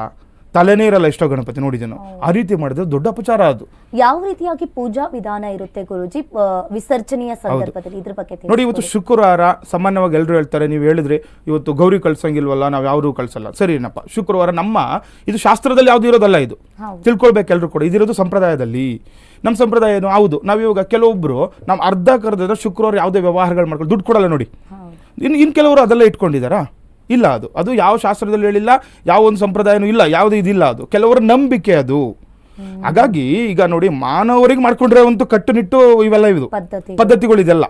ತಲೆನೇ ಇರಲ್ಲ ಎಷ್ಟೋ ಗಣಪತಿ ನೋಡಿದ್ದೆ ನಾವು ಆ ರೀತಿ ಮಾಡಿದ್ರೆ ದೊಡ್ಡ ಅಪಚಾರ ಅದು. ಯಾವ ರೀತಿಯಾಗಿ ಪೂಜಾ ವಿಧಾನ ಇರುತ್ತೆ ಗುರುಜಿ? ವಿಸರ್ಜನೆಯ ಸಂದರ್ಭದಲ್ಲಿ ಇದ್ರ ಬಗ್ಗೆ ನೋಡಿ ಇವತ್ತು ಶುಕ್ರವಾರ ಸಾಮಾನ್ಯವಾಗಿ ಎಲ್ಲರೂ ಹೇಳ್ತಾರೆ ನೀವು ಹೇಳಿದ್ರೆ ಇವತ್ತು ಗೌರಿ ಕಳ್ಸಂಗಿಲ್ವಲ್ಲ ನಾವು ಯಾರು ಕಳ್ಸಲ್ಲ. ಸರಿನಪ್ಪ ಶುಕ್ರವಾರ ನಮ್ಮ ಇದು ಶಾಸ್ತ್ರದಲ್ಲಿ ಯಾವುದು ಇರೋದಲ್ಲ ಇದು. ಹೌದು. ತಿಳ್ಕೊಳ್ಬೇಕು ಎಲ್ಲರೂ ಕೂಡ. ಇದಿರೋದು ಸಂಪ್ರದಾಯದಲ್ಲಿ. ನಮ್ಮ ಸಂಪ್ರದಾಯ ಏನು? ಹೌದು. ನಾವಿವಾಗ ಕೆಲವೊಬ್ಬರು ನಾವು ಅರ್ಧ ಕರೆದ್ರೆ ಶುಕ್ರವಾರ ಯಾವುದೇ ವ್ಯವಹಾರಗಳು ಮಾಡ್ಕೊಂಡು ದುಡ್ಡು ಕೊಡಲ್ಲ ನೋಡಿ. ಹೌದು. ಇನ್ನು ಇನ್ನು ಕೆಲವರು ಅದೆಲ್ಲ ಇಟ್ಕೊಂಡಿದ್ದಾರಾ? ಇಲ್ಲ ಅದು. ಅದು ಯಾವ ಶಾಸ್ತ್ರದಲ್ಲಿ ಹೇಳಿಲ್ಲ ಯಾವ ಒಂದು ಸಂಪ್ರದಾಯನೂ ಇಲ್ಲ ಯಾವುದು ಇದಿಲ್ಲ ಅದು. ಕೆಲವರ ನಂಬಿಕೆ ಅದು. ಹಾಗಾಗಿ ಈಗ ನೋಡಿ ಮಾನವರಿಗೆ ಮಾಡ್ಕೊಂಡ್ರೆ ಒಂದು ಕಟ್ಟುನಿಟ್ಟು ಇವೆಲ್ಲ ಇದು ಪದ್ಧತಿ ಪದ್ಧತಿಗಳು ಇದೆಲ್ಲ.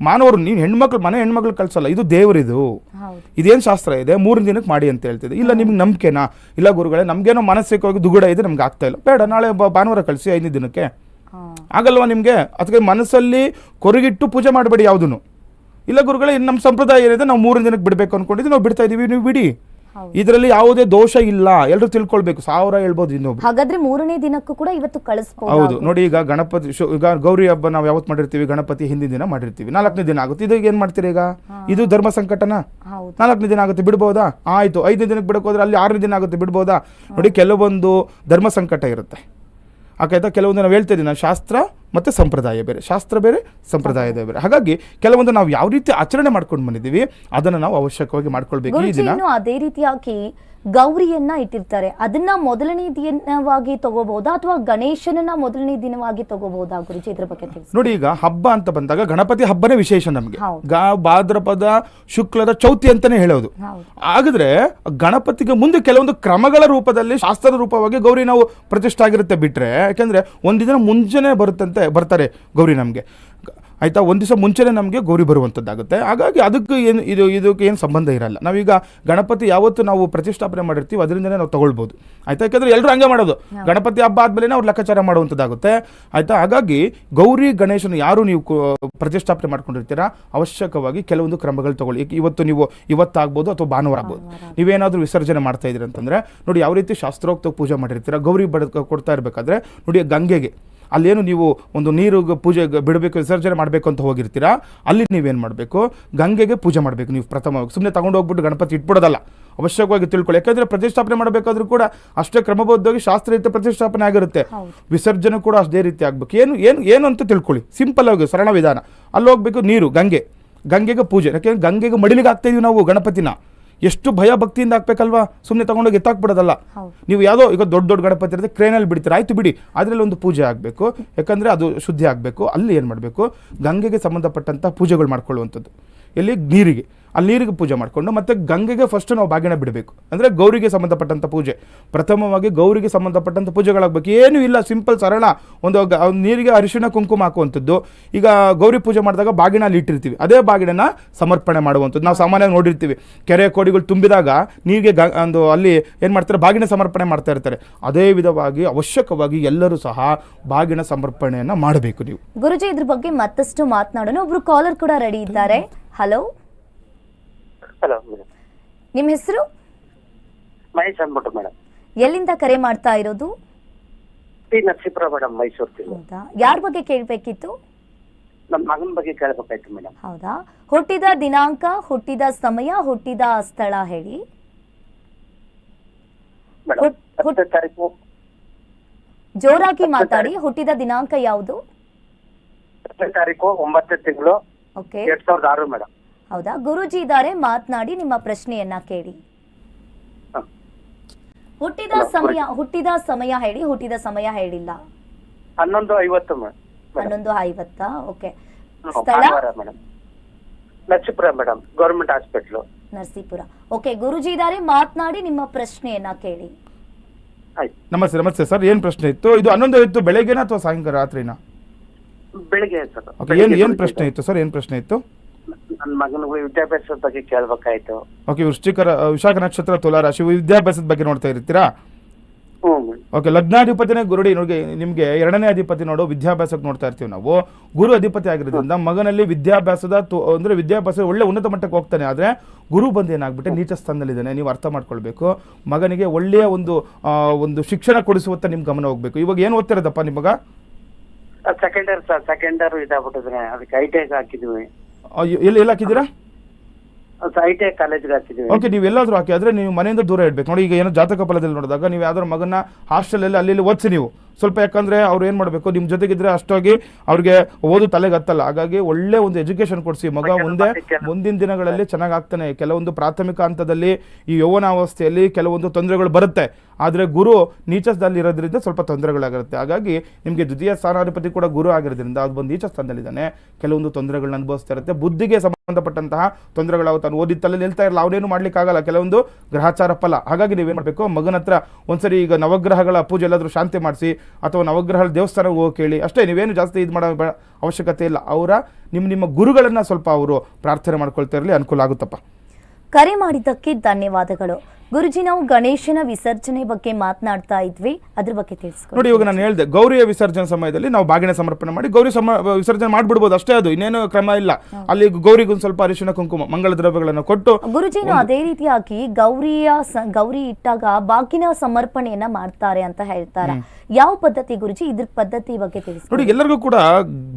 ಮಾನವರು ನೀವು ಹೆಣ್ಮಕ್ಳು ಮನೆ ಹೆಣ್ಮಕ್ಳು ಕಳ್ಸಲ್ಲ ಇದು ದೇವರಿದು. ಇದೇನು ಶಾಸ್ತ್ರ ಇದೆ? ಮೂರು ದಿನಕ್ಕೆ ಮಾಡಿ ಅಂತ ಹೇಳ್ತಿದೆ. ಇಲ್ಲ ನಿಮ್ಗೆ ನಂಬಿಕೆನಾ? ಇಲ್ಲ ಗುರುಗಳೇ ನಮಗೇನೋ ಮಾನಸಿಕವಾಗಿ ದುಗುಡ ಇದೆ ನಮ್ಗೆ ಆಗ್ತಾ ಇಲ್ಲ. ಬೇಡ ನಾಳೆ ಭಾನುವಾರ ಕಳಿಸಿ ಐದನೇ ದಿನಕ್ಕೆ. ಆಗಲ್ವಾ ನಿಮಗೆ? ಅದಕ್ಕೆ ಮನಸ್ಸಲ್ಲಿ ಕೊರಗಿಟ್ಟು ಪೂಜೆ ಮಾಡಬೇಡಿ ಯಾವುದನ್ನು ಇಲ್ಲ ಗುರುಗಳೇ ನಮ್ಮ ಸಂಪ್ರದಾಯ ಏನಿದೆ ನಾವು ಮೂರು ದಿನಕ್ಕೆ ಬಿಡಬೇಕು ಅನ್ಕೊಂಡಿದ್ದು ನಾವು ಬಿಡ್ತಾ ಇದೀವಿ ನೀವು ಬಿಡಿ. ಇದರಲ್ಲಿ ಯಾವುದೇ ದೋಷ ಇಲ್ಲ. ಎಲ್ಲರೂ ತಿಳ್ಕೊಳ್ಬೇಕು. ಸಾವಿರ ಹೇಳ್ಬೋದು ಇನ್ನೊಬ್ರು. ಹಾಗಾದ್ರೆ ಮೂರನೇ ದಿನಕ್ಕೂ ಕೂಡ ಇವತ್ತು ಕಳಿಸ್ಬೋದು ಹೌದು. ನೋಡಿ ಈಗ ಗಣಪತಿ ಶು- ಈಗ ಗೌರಿ ಹಬ್ಬ ನಾವು ಯಾವತ್ತು ಮಾಡಿರ್ತೀವಿ? ಗಣಪತಿ ಹಿಂದಿನ ದಿನ ಮಾಡಿರ್ತೀವಿ. ನಾಲ್ಕನೇ ದಿನ ಆಗುತ್ತೆ. ಇದು ಏನು ಮಾಡ್ತೀರಿ ಈಗ? ಇದು ಧರ್ಮ ಸಂಕಟನ? ನಾಲ್ಕನೇ ದಿನ ಆಗುತ್ತೆ. ಬಿಡ್ಬೋದಾ? ಆಯ್ತು. ಐದನೇ ದಿನಕ್ಕೆ ಬಿಡಕ್ಕೆ ಹೋದ್ರೆ ಅಲ್ಲಿ ಆರನೇ ದಿನ ಆಗುತ್ತೆ. ಬಿಡ್ಬೋದಾ? ನೋಡಿ ಕೆಲವೊಂದು ಧರ್ಮ ಸಂಕಟ ಇರುತ್ತೆ. ಆಯ್ತಾ ಕೆಲವೊಂದು ನಾವು ಹೇಳ್ತಾ ನಾವು ಶಾಸ್ತ್ರ ಮತ್ತು ಸಂಪ್ರದಾಯ ಬೇರೆ. ಶಾಸ್ತ್ರ ಬೇರೆ ಸಂಪ್ರದಾಯದ ಬೇರೆ. ಹಾಗಾಗಿ ಕೆಲವೊಂದು ನಾವು ಯಾವ ರೀತಿ ಆಚರಣೆ ಮಾಡ್ಕೊಂಡು ಬಂದಿದ್ದೀವಿ ಅದನ್ನು ನಾವು ಅವಶ್ಯಕವಾಗಿ ಮಾಡ್ಕೊಳ್ಬೇಕು ಈ ದಿನ. ಅದೇ ರೀತಿಯಾಗಿ ಗೌರಿಯನ್ನ ಇಟ್ಟಿರ್ತಾರೆ. ಅದನ್ನ ಮೊದಲನೇ ದಿನವಾಗಿ ತಗೋಬಹುದಾ ಅಥವಾ ಗಣೇಶನನ್ನ ಮೊದಲನೇ ದಿನವಾಗಿ ತಗೋಬಹುದಾ ಗುರುಜಿ? ಇದ್ರ ಬಗ್ಗೆ ತಿಳಿಸಿ. ನೋಡಿ ಈಗ ಹಬ್ಬ ಅಂತ ಬಂದಾಗ ಗಣಪತಿ ಹಬ್ಬನೇ ವಿಶೇಷ ನಮಗೆ. ಭಾದ್ರಪದ ಶುಕ್ಲದ ಚೌತಿ ಅಂತಾನೆ ಹೇಳೋದು. ಹಾಗಾದ್ರೆ ಗಣಪತಿಗೆ ಮುಂದೆ ಕೆಲವೊಂದು ಕ್ರಮಗಳ ರೂಪದಲ್ಲಿ ಶಾಸ್ತ್ರದ ರೂಪವಾಗಿ ಗೌರಿ ನಾವು ಪ್ರತಿಷ್ಠೆ ಆಗಿರುತ್ತೆ ಬಿಟ್ರೆ ಯಾಕಂದ್ರೆ ಒಂದಿನ ದಿನ ಮುಂಚೆನೆ ಬರುತ್ತಂತೆ ಬರ್ತಾರೆ ಗೌರಿ ನಮಗೆ. ಆಯ್ತಾ ಒಂದು ದಿವಸ ಮುಂಚೆನೇ ನಮಗೆ ಗೌರಿ ಬರುವಂಥದ್ದಾಗುತ್ತೆ ಹಾಗಾಗಿ ಅದಕ್ಕೆ ಏನು ಇದು ಇದಕ್ಕೆ ಏನು ಸಂಬಂಧ ಇರಲ್ಲ. ನಾವೀಗ ಗಣಪತಿ ಯಾವತ್ತು ನಾವು ಪ್ರತಿಷ್ಠಾಪನೆ ಮಾಡಿರ್ತೀವಿ ಅದರಿಂದನೇ ನಾವು ತೊಗೊಳ್ಬೋದು. ಆಯಿತಾ ಯಾಕೆಂದರೆ ಎಲ್ಲರೂ ಹಂಗೆ ಮಾಡೋದು. ಗಣಪತಿ ಹಬ್ಬ ಆದಮೇಲೆ ಅವ್ರು ಲೆಕ್ಕಾಚಾರ ಮಾಡುವಂಥದ್ದಾಗುತ್ತೆ ಆಯಿತಾ ಹಾಗಾಗಿ ಗೌರಿ ಗಣೇಶನ ಯಾರು ನೀವು ಕು- ಪ್ರತಿಷ್ಠಾಪನೆ ಮಾಡ್ಕೊಂಡಿರ್ತೀರಾ ಅವಶ್ಯಕವಾಗಿ ಕೆಲವೊಂದು ಕ್ರಮಗಳು ತಗೊಳ್ಳಿ. ಇವತ್ತು ನೀವು ಇವತ್ತಾಗ್ಬೋದು ಅಥವಾ ಭಾನುವಾರ. ಆಗ್ಬೋದು ನೀವೇನಾದರೂ ವಿಸರ್ಜನೆ ಮಾಡ್ತಾ ಇದ್ದೀರಿ ಅಂತಂದ್ರೆ ನೋಡಿ ಯಾವ ರೀತಿ ಶಾಸ್ತ್ರೋಕ್ತ ಪೂಜೆ ಮಾಡಿರ್ತೀರಾ ಗೌರಿ ಬಡ ಕೊಡ್ತಾ ಇರಬೇಕಾದ್ರೆ ನೋಡಿ ಗಂಗೆಗೆ. ಅಲ್ಲೇನು ನೀವು ಒಂದು ನೀರು ಪೂಜೆ ಬಿಡಬೇಕು ವಿಸರ್ಜನೆ ಮಾಡಬೇಕು ಅಂತ ಹೋಗಿರ್ತೀರಾ? ಅಲ್ಲಿ ನೀವೇನು ಮಾಡಬೇಕು? ಗಂಗೆಗೆ ಪೂಜೆ ಮಾಡಬೇಕು ನೀವು ಪ್ರಥಮವಾಗಿ ಸುಮ್ಮನೆ ತಗೊಂಡು ಹೋಗ್ಬಿಟ್ಟು ಗಣಪತಿ ಇಟ್ಬಿಡೋದಲ್ಲ. ಅವಶ್ಯಕವಾಗಿ ತಿಳ್ಕೊಳ್ಳಿ. ಯಾಕಂದರೆ ಪ್ರತಿಷ್ಠಾಪನೆ ಮಾಡಬೇಕಾದ್ರೂ ಕೂಡ ಅಷ್ಟೇ ಕ್ರಮಬದ್ಧವಾಗಿ ಶಾಸ್ತ್ರೀಯ ಪ್ರತಿಷ್ಠಾಪನೆ ಆಗಿರುತ್ತೆ. ವಿಸರ್ಜನೆ ಕೂಡ ಅಷ್ಟೇ ರೀತಿ ಆಗಬೇಕು. ಏನು ಏನು ಏನು ಅಂತ ತಿಳ್ಕೊಳ್ಳಿ. ಸಿಂಪಲ್ ಆಗಿ ಸರಳ ವಿಧಾನ. ಅಲ್ಲಿ ಹೋಗಬೇಕು ನೀರು ಗಂಗೆ. ಗಂಗೆಗೆ ಪೂಜೆ. ಯಾಕೆಂದ್ರೆ ಗಂಗೆಗೆ ಮಡಿಲಿಗೆ ಹಾಕ್ತಾ ಇದೀವಿ ನಾವು ಗಣಪತಿನ. ಎಷ್ಟು ಭಯ ಭಕ್ತಿಯಿಂದ ಹಾಕ್ಬೇಕಲ್ವಾ? ಸುಮ್ಮನೆ ತಗೊಂಡೋಗಿ ಎತ್ತಾಕ್ಬಿಡೋದಲ್ಲ. ನೀವು ಯಾವುದೋ ಈಗ ದೊಡ್ಡ ದೊಡ್ಡ ಗಣಪತಿ ಇರುತ್ತೆ ಕ್ರೇನಲ್ಲಿ ಬಿಡ್ತೀರ? ಆಯ್ತು ಬಿಡಿ. ಅದರಲ್ಲಿ ಒಂದು ಪೂಜೆ ಆಗಬೇಕು. ಯಾಕಂದರೆ ಅದು ಶುದ್ಧಿ ಆಗಬೇಕು. ಅಲ್ಲಿ ಏನು ಮಾಡಬೇಕು? ಗಂಗೆಗೆ ಸಂಬಂಧಪಟ್ಟಂಥ ಪೂಜೆಗಳು ಮಾಡ್ಕೊಳ್ಳುವಂಥದ್ದು. ಎಲ್ಲಿ ನೀರಿಗೆ. ಅಲ್ಲಿ ನೀರಿಗೆ ಪೂಜೆ ಮಾಡಿಕೊಂಡು ಮತ್ತು ಗಂಗೆಗೆ ಫಸ್ಟ್ ನಾವು ಬಾಗಿನ ಬಿಡಬೇಕು. ಅಂದರೆ ಗೌರಿಗೆ ಸಂಬಂಧಪಟ್ಟಂಥ ಪೂಜೆ. ಪ್ರಥಮವಾಗಿ ಗೌರಿಗೆ ಸಂಬಂಧಪಟ್ಟಂಥ ಪೂಜೆಗಳಾಗಬೇಕು. ಏನೂ ಇಲ್ಲ ಸಿಂಪಲ್ ಸರಳ ಒಂದು ನೀರಿಗೆ ಅರಿಶಿಣ, ಕುಂಕುಮ ಹಾಕುವಂಥದ್ದು. ಈಗ ಗೌರಿ ಪೂಜೆ ಮಾಡಿದಾಗ ಬಾಗಿನ ಅಲ್ಲಿ ಇಟ್ಟಿರ್ತೀವಿ. ಅದೇ ಬಾಗಿನ ಸಮರ್ಪಣೆ ಮಾಡುವಂಥದ್ದು. ನಾವು ಸಾಮಾನ್ಯವಾಗಿ ನೋಡಿರ್ತೀವಿ. ಕೆರೆ ಕೋಡಿಗಳು ತುಂಬಿದಾಗ ನೀರಿಗೆ ಗ, ಒಂದು ಅಲ್ಲಿ ಏನು ಮಾಡ್ತಾರೆ? ಬಾಗಿನ ಸಮರ್ಪಣೆ ಮಾಡ್ತಾ ಇರ್ತಾರೆ. ಅದೇ ವಿಧವಾಗಿ ಅವಶ್ಯಕವಾಗಿ ಎಲ್ಲರೂ ಸಹ ಬಾಗಿನ ಸಮರ್ಪಣೆಯನ್ನು ಮಾಡಬೇಕು ನೀವು. ಗುರುಜಿ, ಇದ್ರ ಬಗ್ಗೆ ಮತ್ತಷ್ಟು ಮಾತನಾಡೋಣ. ಒಬ್ರು ಕಾಲರ್ ಕೂಡ ರೆಡಿ ಇದ್ದಾರೆ. ಹಲೋ? ಹಲೋ ನಿಮ್ಮ ಹೆಸರು? ಮಹೇಶ್ ಅಂದ್ಬಿಟ್ಟು ಮೇಡಮ್ ಎಲ್ಲಿಂದ ಕರೆ ಮಾಡ್ತಾ ಇರೋದು? ಪಿ ನರಸೀಪುರ ಮೇಡಮ್ ಮೈಸೂರು ಹೌದಾ? ಯಾರ ಬಗ್ಗೆ ಕೇಳಬೇಕಿತ್ತು? ನಮ್ಮ ಮಗನ ಬಗ್ಗೆ ಕೇಳಬೇಕಾಯ್ತು ಮೇಡಮ್ ಹೌದಾ? ಹುಟ್ಟಿದ ದಿನಾಂಕ ಹುಟ್ಟಿದ ಸಮಯ ಹುಟ್ಟಿದ ಸ್ಥಳ ಹೇಳಿ. ಮೇಡಮ್ ಹುಟ್- ಹುಟ್- ಹತ್ತನೇ ತಾರೀಕು. ಜೋರಾಗಿ ಮಾತಾಡಿ ಹುಟ್ಟಿದ ದಿನಾಂಕ ಯಾವುದು? ಹತ್ತನೇ ತಾರೀಕು ಒಂಬತ್ತು ತಿಂಗಳು. ಓಕೆ ಎರಡ್ ಸಾವಿರದ ಆರು ಮೇಡಮ್. ಹೌದಾ? ಗುರುಜಿ ಇದ್ದಾರೆ ಮಾತನಾಡಿ ನಿಮ್ಮ ಪ್ರಶ್ನೆಯನ್ನ ಕೇಳಿ. ಹ. ಹುಟ್ಟಿದ ಸಮಯ ಹುಟ್ಟಿದ ಸಮಯ ಹೇಳಿ ಹುಟ್ಟಿದ ಸಮಯ ಹೇಳಿಲ್ಲ. ಹನ್ನೊಂದು ಐವತ್ತು ಮೇಡಮ್. ಹನ್ನೊಂದು ಐವತ್ತಾ? ಓಕೆ ಸ್ಥಳ? ಭಾನುವಾರ madam. Narasipura madam government hospital. Narasipura. Okay Guruji ಇದಾರೆ ಮಾತನಾಡಿ ನಿಮ್ಮ ಪ್ರಶ್ನೆಯನ್ನ ಕೇಳಿ. ಆಯ್ತು. ನಮಸ್ತೆ ನಮಸ್ತೆ ಸರ್ ಏನು ಪ್ರಶ್ನೆ ಇತ್ತು? ಇದು ಹನ್ನೊಂದು ಇತ್ತು ಬೆಳಗ್ಗೆನಾ ಅಥವಾ ಸಾಯಂಕಾಲ ರಾತ್ರಿನಾ? ಬೆಳಿಗ್ಗೆ ಸರ್. ಏನ್ ಏನು ಪ್ರಶ್ನೆ ಇತ್ತು ಸರ್? ಏನ್ ಪ್ರಶ್ನೆ ಇತ್ತು? ನನ್ನ ಮಗನ ವಿದ್ಯಾಭ್ಯಾಸದ ಬಗ್ಗೆ ಕೇಳ್ಬೇಕಾಯ್ತು. ಓಕೆ ವೃಶ್ಚಿಕರ ವಿಶಾಖ ನಕ್ಷತ್ರ ತುಲಾ ರಾಶಿ ವಿದ್ಯಾಭ್ಯಾಸದ ಬಗ್ಗೆ ನೋಡ್ತಾ ಇರ್ತೀರಾ? ಹ್ಞೂ. ಮೇಡಮ್ ಓಕೆ ಲಗ್ನಾಧಿಪತಿನೇ ಗುರುಡಿ ನೋಡಿ ನಿಮಗೆ ಎರಡನೇ ಅಧಿಪತಿ ನೋಡು ವಿದ್ಯಾಭ್ಯಾಸಕ್ಕೆ ನೋಡ್ತಾ ಇರ್ತೀವಿ ನಾವು. ಗುರು ಅಧಿಪತಿ ಆಗಿರೋದ್ರಿಂದ ಮಗನಲ್ಲಿ ವಿದ್ಯಾಭ್ಯಾಸದ ತು- ಅಂದ್ರೆ ವಿದ್ಯಾಭ್ಯಾಸ ಒಳ್ಳೆ ಉನ್ನತ ಮಟ್ಟಕ್ಕೆ ಹೋಗ್ತಾನೆ ಆದ್ರೆ ಗುರು ಬಂದು ಏನಾಗ್ಬಿಟ್ಟೆ ನೀಚ ಸ್ಥಾನದಲ್ಲಿದ್ದಾನೆ ನೀವು ಅರ್ಥ ಮಾಡ್ಕೊಳ್ಬೇಕು. ಮಗನಿಗೆ ಒಳ್ಳೆಯ ಒಂದು ಆ, ಒಂದು ಶಿಕ್ಷಣ ಕೊಡಿಸುವತ್ತ ನಿಮ್ ಗಮನ ಹೋಗ್ಬೇಕು. ಇವಾಗ ಏನು ಓದ್ತಿರೋದಪ್ಪ ನಿಮಗ ಮಗ second year sir second year ಇದಾಗ್ಬಿಟ್ಟಿದ್ರೆ. ಅದಕ್ಕೆ ಐ ಟಿ ಐ ಹಾಕಿದ್ವಿ ಎಲ್ಲಿ ಎಲ್ಲಿ ಹಾಕಿದ್ದೀರಾ? ಐ ಟಿ ಐ ಕಾಲೇಜ್ಗೆ ಹಾಕಿದ್ವಿ. ಓಕೆ ನೀವು ಎಲ್ಲಾದ್ರೂ ಹಾಕಿ ಆದ್ರೆ ನೀವು ಮನೆಯಿಂದ ದೂರ ಇಡ್ಬೇಕು ನೋಡಿ ಈಗ ಏನೋ ಜಾತಕ ಫಲದಲ್ಲಿ ನೋಡಿದಾಗ ನೀವು ಯಾವ್ದಾದ್ರು ಮಗನ ಹಾಸ್ಟೆಲ್ ಅಲ್ಲಿ ಅಲ್ಲಿ ಓದಿಸಿ ನೀವು. ಸ್ವಲ್ಪ ಯಾಕಂದ್ರೆ ಅವ್ರು ಏನು ಮಾಡಬೇಕು ನಿಮ್ಮ ಜೊತೆಗಿದ್ರೆ ಅಷ್ಟಾಗಿ ಅವ್ರಿಗೆ ಓದು ತಲೆಗತ್ತಲ್ಲ ಹಾಗಾಗಿ ಒಳ್ಳೆ ಒಂದು ಎಜುಕೇಶನ್ ಕೊಡಿಸಿ ಮಗ ಮುಂದೆ ಮುಂದಿನ ದಿನಗಳಲ್ಲಿ ಚೆನ್ನಾಗಿ ಆಗ್ತಾನೆ ಕೆಲವೊಂದು ಪ್ರಾಥಮಿಕ ಹಂತದಲ್ಲಿ ಈ ಯೌವನಾವಸ್ಥೆಯಲ್ಲಿ ಕೆಲವೊಂದು ತೊಂದರೆಗಳು ಬರುತ್ತೆ. ಆದರೆ ಗುರು ನೀಚದಲ್ಲಿ ಇರೋದ್ರಿಂದ ಸ್ವಲ್ಪ ತೊಂದರೆಗಳಾಗಿರುತ್ತೆ ಹಾಗಾಗಿ ನಿಮಗೆ ದ್ವಿತೀಯ ಸ್ಥಾನಾಧಿಪತಿ ಕೂಡ ಗುರು ಆಗಿರೋದ್ರಿಂದ ಅದು ಬಂದು ನೀಚ ಸ್ಥಾನದಲ್ಲಿದ್ದಾನೆ ಕೆಲವೊಂದು ತೊಂದರೆಗಳನ್ನ ಅನುಭವಿಸ್ತಾ ಇರುತ್ತೆ. ಬುದ್ಧಿಗೆ ಸಂಬಂಧಪಟ್ಟಂತಹ ತೊಂದರೆಗಳಾಗುತ್ತೆ ಅವ್ನು ಓದಿದ ತಲೆ ನಿಲ್ತಾ ಇರಲ್ಲ ಅವನೇನು ಮಾಡ್ಲಿಕ್ಕಾಗಲ್ಲ. ಕೆಲವೊಂದು ಗ್ರಹಚಾರ ಫಲ. ಹಾಗಾಗಿ ನೀವೇನು ಮಾಡಬೇಕು ಮಗನ ಹತ್ರ ಒಂದ್ಸರಿ ಈಗ ನವಗ್ರಹಗಳ ಪೂಜೆ ಎಲ್ಲಾದರೂ ಶಾಂತಿ ಮಾಡಿಸಿ ಅಥವಾ ನವಗ್ರಹ ದೇವಸ್ಥಾನಕ್ಕೆ ಹೋಗಿ ಕೇಳಿ, ಅಷ್ಟೇ, ನೀವೇನು ಜಾಸ್ತಿ ಇದು ಮಾಡೋ ಅವಶ್ಯಕತೆ ಇಲ್ಲ. ಅವರ, ನಿಮ್ಮ ನಿಮ್ಮ ಗುರುಗಳನ್ನು ಸ್ವಲ್ಪ ಅವರು ಪ್ರಾರ್ಥನೆ ಮಾಡ್ಕೊಳ್ತಾ ಇರಲಿ, ಅನುಕೂಲ ಆಗುತ್ತಪ್ಪ. ಕರೆ ಮಾಡಿದ್ದಕ್ಕೆ ಧನ್ಯವಾದಗಳು. ಗುರುಜಿ ನಾವು ಗಣೇಶನ ವಿಸರ್ಜನೆ ಬಗ್ಗೆ ಮಾತನಾಡ್ತಾ ಇದ್ವಿ. ಅದ್ರ ಬಗ್ಗೆ ತಿಳಿಸ್ಕೊ ನೋಡಿ ಇವಾಗ ನಾನು ಹೇಳಿದೆ ಗೌರಿಯ ವಿಸರ್ಜನೆ ಸಮಯದಲ್ಲಿ ನಾವು ಬಾಗಿನ ಸಮರ್ಪಣೆ ಮಾಡಿ ಗೌರಿ ಸಮ ವಿಸರ್ಜನೆ ಮಾಡ್ಬಿಡ್ಬೋದು. ಅಷ್ಟೇ ಅದು ಇನ್ನೇನು ಕ್ರಮ ಇಲ್ಲ. ಅಲ್ಲಿ ಗೌರಿಗೊಂದು ಸ್ವಲ್ಪ ಅರಿಶಿನ ಕುಂಕುಮ ಮಂಗಳ ದ್ರವ್ಯಗಳನ್ನು ಕೊಟ್ಟು ಗುರುಜಿನು ಅದೇ ರೀತಿಯಾಗಿ ಗೌರಿಯ ಗೌರಿ ಇಟ್ಟಾಗ ಬಾಗಿನ ಸಮರ್ಪಣೆಯನ್ನ ಮಾಡ್ತಾರೆ ಅಂತ ಹೇಳ್ತಾರೆ? ಯಾವ ಪದ್ಧತಿ ಗುರುಜಿ? ಇದ್ರ ಪದ್ಧತಿ ಬಗ್ಗೆ ತಿಳಿಸಿ ನೋಡಿ ಎಲ್ಲರಿಗೂ ಕೂಡ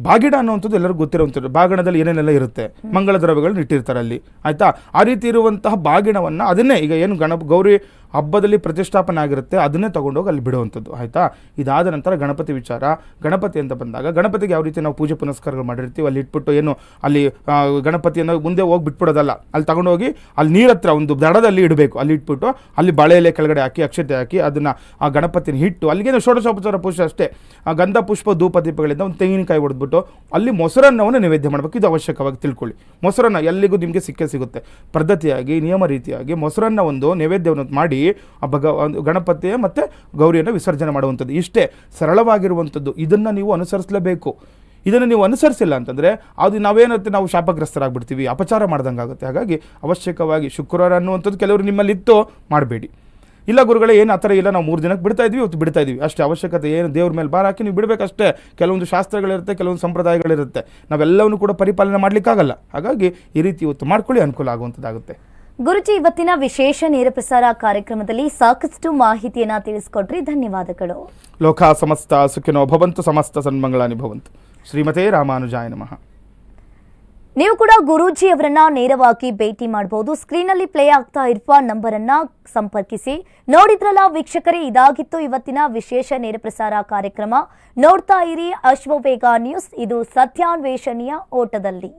ಬಾಗಿಡ ಅನ್ನುವಂಥದ್ದು ಎಲ್ಲರಿಗೂ ಗೊತ್ತಿರುವಂಥದ್ದು. ಬಾಗಿಣದಲ್ಲಿ ಏನೇನೆಲ್ಲ ಇರುತ್ತೆ? ಮಂಗಳ ದ್ರವ್ಯಗಳನ್ನ ಇಟ್ಟಿರ್ತಾರೆ ಅಲ್ಲಿ. ಆಯ್ತಾ? ಆ ರೀತಿ ಇರುವಂತಹ ಬಾಗಿಣವನ್ನ ಅದನ್ನೇ ಈಗ ಏನು ಗಣ ಗೌರಿ ಹಬ್ಬದಲ್ಲಿ ಪ್ರತಿಷ್ಠಾಪನೆ ಆಗಿರುತ್ತೆ, ಅದನ್ನೇ ತೊಗೊಂಡೋಗಿ ಅಲ್ಲಿ ಬಿಡುವಂಥದ್ದು, ಆಯಿತಾ? ಇದಾದ ನಂತರ ಗಣಪತಿ ವಿಚಾರ. ಗಣಪತಿ ಅಂತ ಬಂದಾಗ, ಗಣಪತಿಗೆ ಯಾವ ರೀತಿ ನಾವು ಪೂಜೆ ಪುನಸ್ಕಾರಗಳು ಮಾಡಿರ್ತೀವಿ, ಅಲ್ಲಿ ಇಟ್ಬಿಟ್ಟು ಏನು, ಅಲ್ಲಿ ಗಣಪತಿಯನ್ನು ಮುಂದೆ ಹೋಗಿ ಬಿಟ್ಬಿಡೋದಲ್ಲ, ಅಲ್ಲಿ ತಗೊಂಡೋಗಿ ಅಲ್ಲಿ ನೀರ ಹತ್ರ ಒಂದು ದಡದಲ್ಲಿ ಇಡಬೇಕು, ಅಲ್ಲಿ ಇಟ್ಬಿಟ್ಟು ಅಲ್ಲಿ ಬಾಳೆ ಕೆಳಗಡೆ ಹಾಕಿ, ಅಕ್ಷತೆ ಹಾಕಿ, ಅದನ್ನು ಆ ಗಣಪತಿನ ಹಿಟ್ಟು, ಅಲ್ಲಿಗೆ ಷೋಡಶೋಪಚಾರ ಪೂಜೆ ಅಷ್ಟೇ, ಆ ಗಂಧ ಪುಷ್ಪ ಧೂಪ ದೀಪಗಳಿಂದ ಒಂದು ತೆಂಗಿನಕಾಯಿ ಹೊಡೆದ್ಬಿಟ್ಟು ಅಲ್ಲಿ ಮೊಸರನ್ನವನ್ನು ನೈವೇದ್ಯ ಮಾಡಬೇಕು, ಇದು ಅವಶ್ಯಕವಾಗಿ ತಿಳ್ಕೊಳ್ಳಿ. ಮೊಸರನ್ನ ಎಲ್ಲಿಗೂ ನಿಮಗೆ ಸಿಕ್ಕೇ ಸಿಗುತ್ತೆ. ಪದ್ಧತಿಯಾಗಿ, ನಿಯಮ ರೀತಿಯಾಗಿ ಮೊಸರನ್ನ ಒಂದು ನೈವೇದ್ಯವನ್ನು ಮಾಡಿ ಆ ಭಗ ಗಣಪತಿಯ ಮತ್ತು ಗೌರಿಯನ್ನು ವಿಸರ್ಜನೆ ಮಾಡುವಂಥದ್ದು. ಇಷ್ಟೇ ಸರಳವಾಗಿರುವಂಥದ್ದು. ಇದನ್ನು ನೀವು ಅನುಸರಿಸಲೇಬೇಕು. ಇದನ್ನು ನೀವು ಅನುಸರಿಸಿಲ್ಲ ಅಂತಂದರೆ ಅದು ನಾವೇನತ್ತೆ ನಾವು ಶಾಪಗ್ರಸ್ತರಾಗ್ಬಿಡ್ತೀವಿ, ಅಪಚಾರ ಮಾಡ್ದಂಗೆ ಆಗುತ್ತೆ ಹಾಗಾಗಿ ಅವಶ್ಯಕವಾಗಿ ಶುಕ್ರವಾರ ಅನ್ನುವಂಥದ್ದು ಕೆಲವರು ನಿಮ್ಮಲ್ಲಿ ಇತ್ತು ಮಾಡಬೇಡಿ. ಇಲ್ಲ ಗುರುಗಳೇ, ಏನು ಆ ಥರ ಇಲ್ಲ, ನಾವು ಮೂರು ದಿನಕ್ಕೆ ಬಿಡ್ತಾ ಇದ್ವಿ ಇವತ್ತು ಬಿಡ್ತಾ ಇದ್ವಿ ಅಷ್ಟೇ ಅವಶ್ಯಕತೆ ಏನು ದೇವ್ರ ಮೇಲೆ ಭಾರ ಹಾಕಿ ನೀವು ಬಿಡಬೇಕಷ್ಟೇ. ಕೆಲವೊಂದು ಶಾಸ್ತ್ರಗಳಿರುತ್ತೆ, ಕೆಲವೊಂದು ಸಂಪ್ರದಾಯಗಳಿರುತ್ತೆ. ನಾವೆಲ್ಲವನ್ನು ಕೂಡ ಪರಿಪಾಲನೆ ಮಾಡಲಿಕ್ಕಾಗಲ್ಲ. ಹಾಗಾಗಿ ಈ ರೀತಿ ಇವತ್ತು ಮಾಡ್ಕೊಳ್ಳಿ, ಅನುಕೂಲ ಆಗುವಂಥದ್ದಾಗುತ್ತೆ. ಗುರುಜಿ ಇವತ್ತಿನ ವಿಶೇಷ ನೇರ ಪ್ರಸಾರ ಕಾರ್ಯಕ್ರಮದಲ್ಲಿ ಸಾಕಷ್ಟು ಮಾಹಿತಿಯನ್ನ ತಿಳಿಸಿಕೊಟ್ರಿ ಧನ್ಯವಾದಗಳು. ಲೋಕ ಸಮಸ್ತ ಸುಖಿನೋ ಭವಂತು ಸಮಸ್ತ ಸನ್ಮಂಗಳಾನಿ ಭವಂತು. ಶ್ರೀಮತೇ ರಾಮಾನುಜಾಯ ನಮಃ. ನೀವು ಕೂಡ ಗುರೂಜಿ ಅವರನ್ನ ನೇರವಾಗಿ ಭೇಟಿ ಮಾಡಬಹುದು ಸ್ಕ್ರೀನಲ್ಲಿ ಪ್ಲೇ ಆಗ್ತಾ ಇರುವ ನಂಬರ್ ಅನ್ನ ಸಂಪರ್ಕಿಸಿ. ನೋಡಿದ್ರಲ್ಲ ವೀಕ್ಷಕರೇ ಇದಾಗಿತ್ತು ಇವತ್ತಿನ ವಿಶೇಷ ನೇರ ಪ್ರಸಾರ ಕಾರ್ಯಕ್ರಮ. ನೋಡ್ತಾ ಇರಿ ಅಶ್ವವೇಗ ನ್ಯೂಸ್. ಇದು ಸತ್ಯಾನ್ವೇಷಣೆಯ ಓಟದಲ್ಲಿ.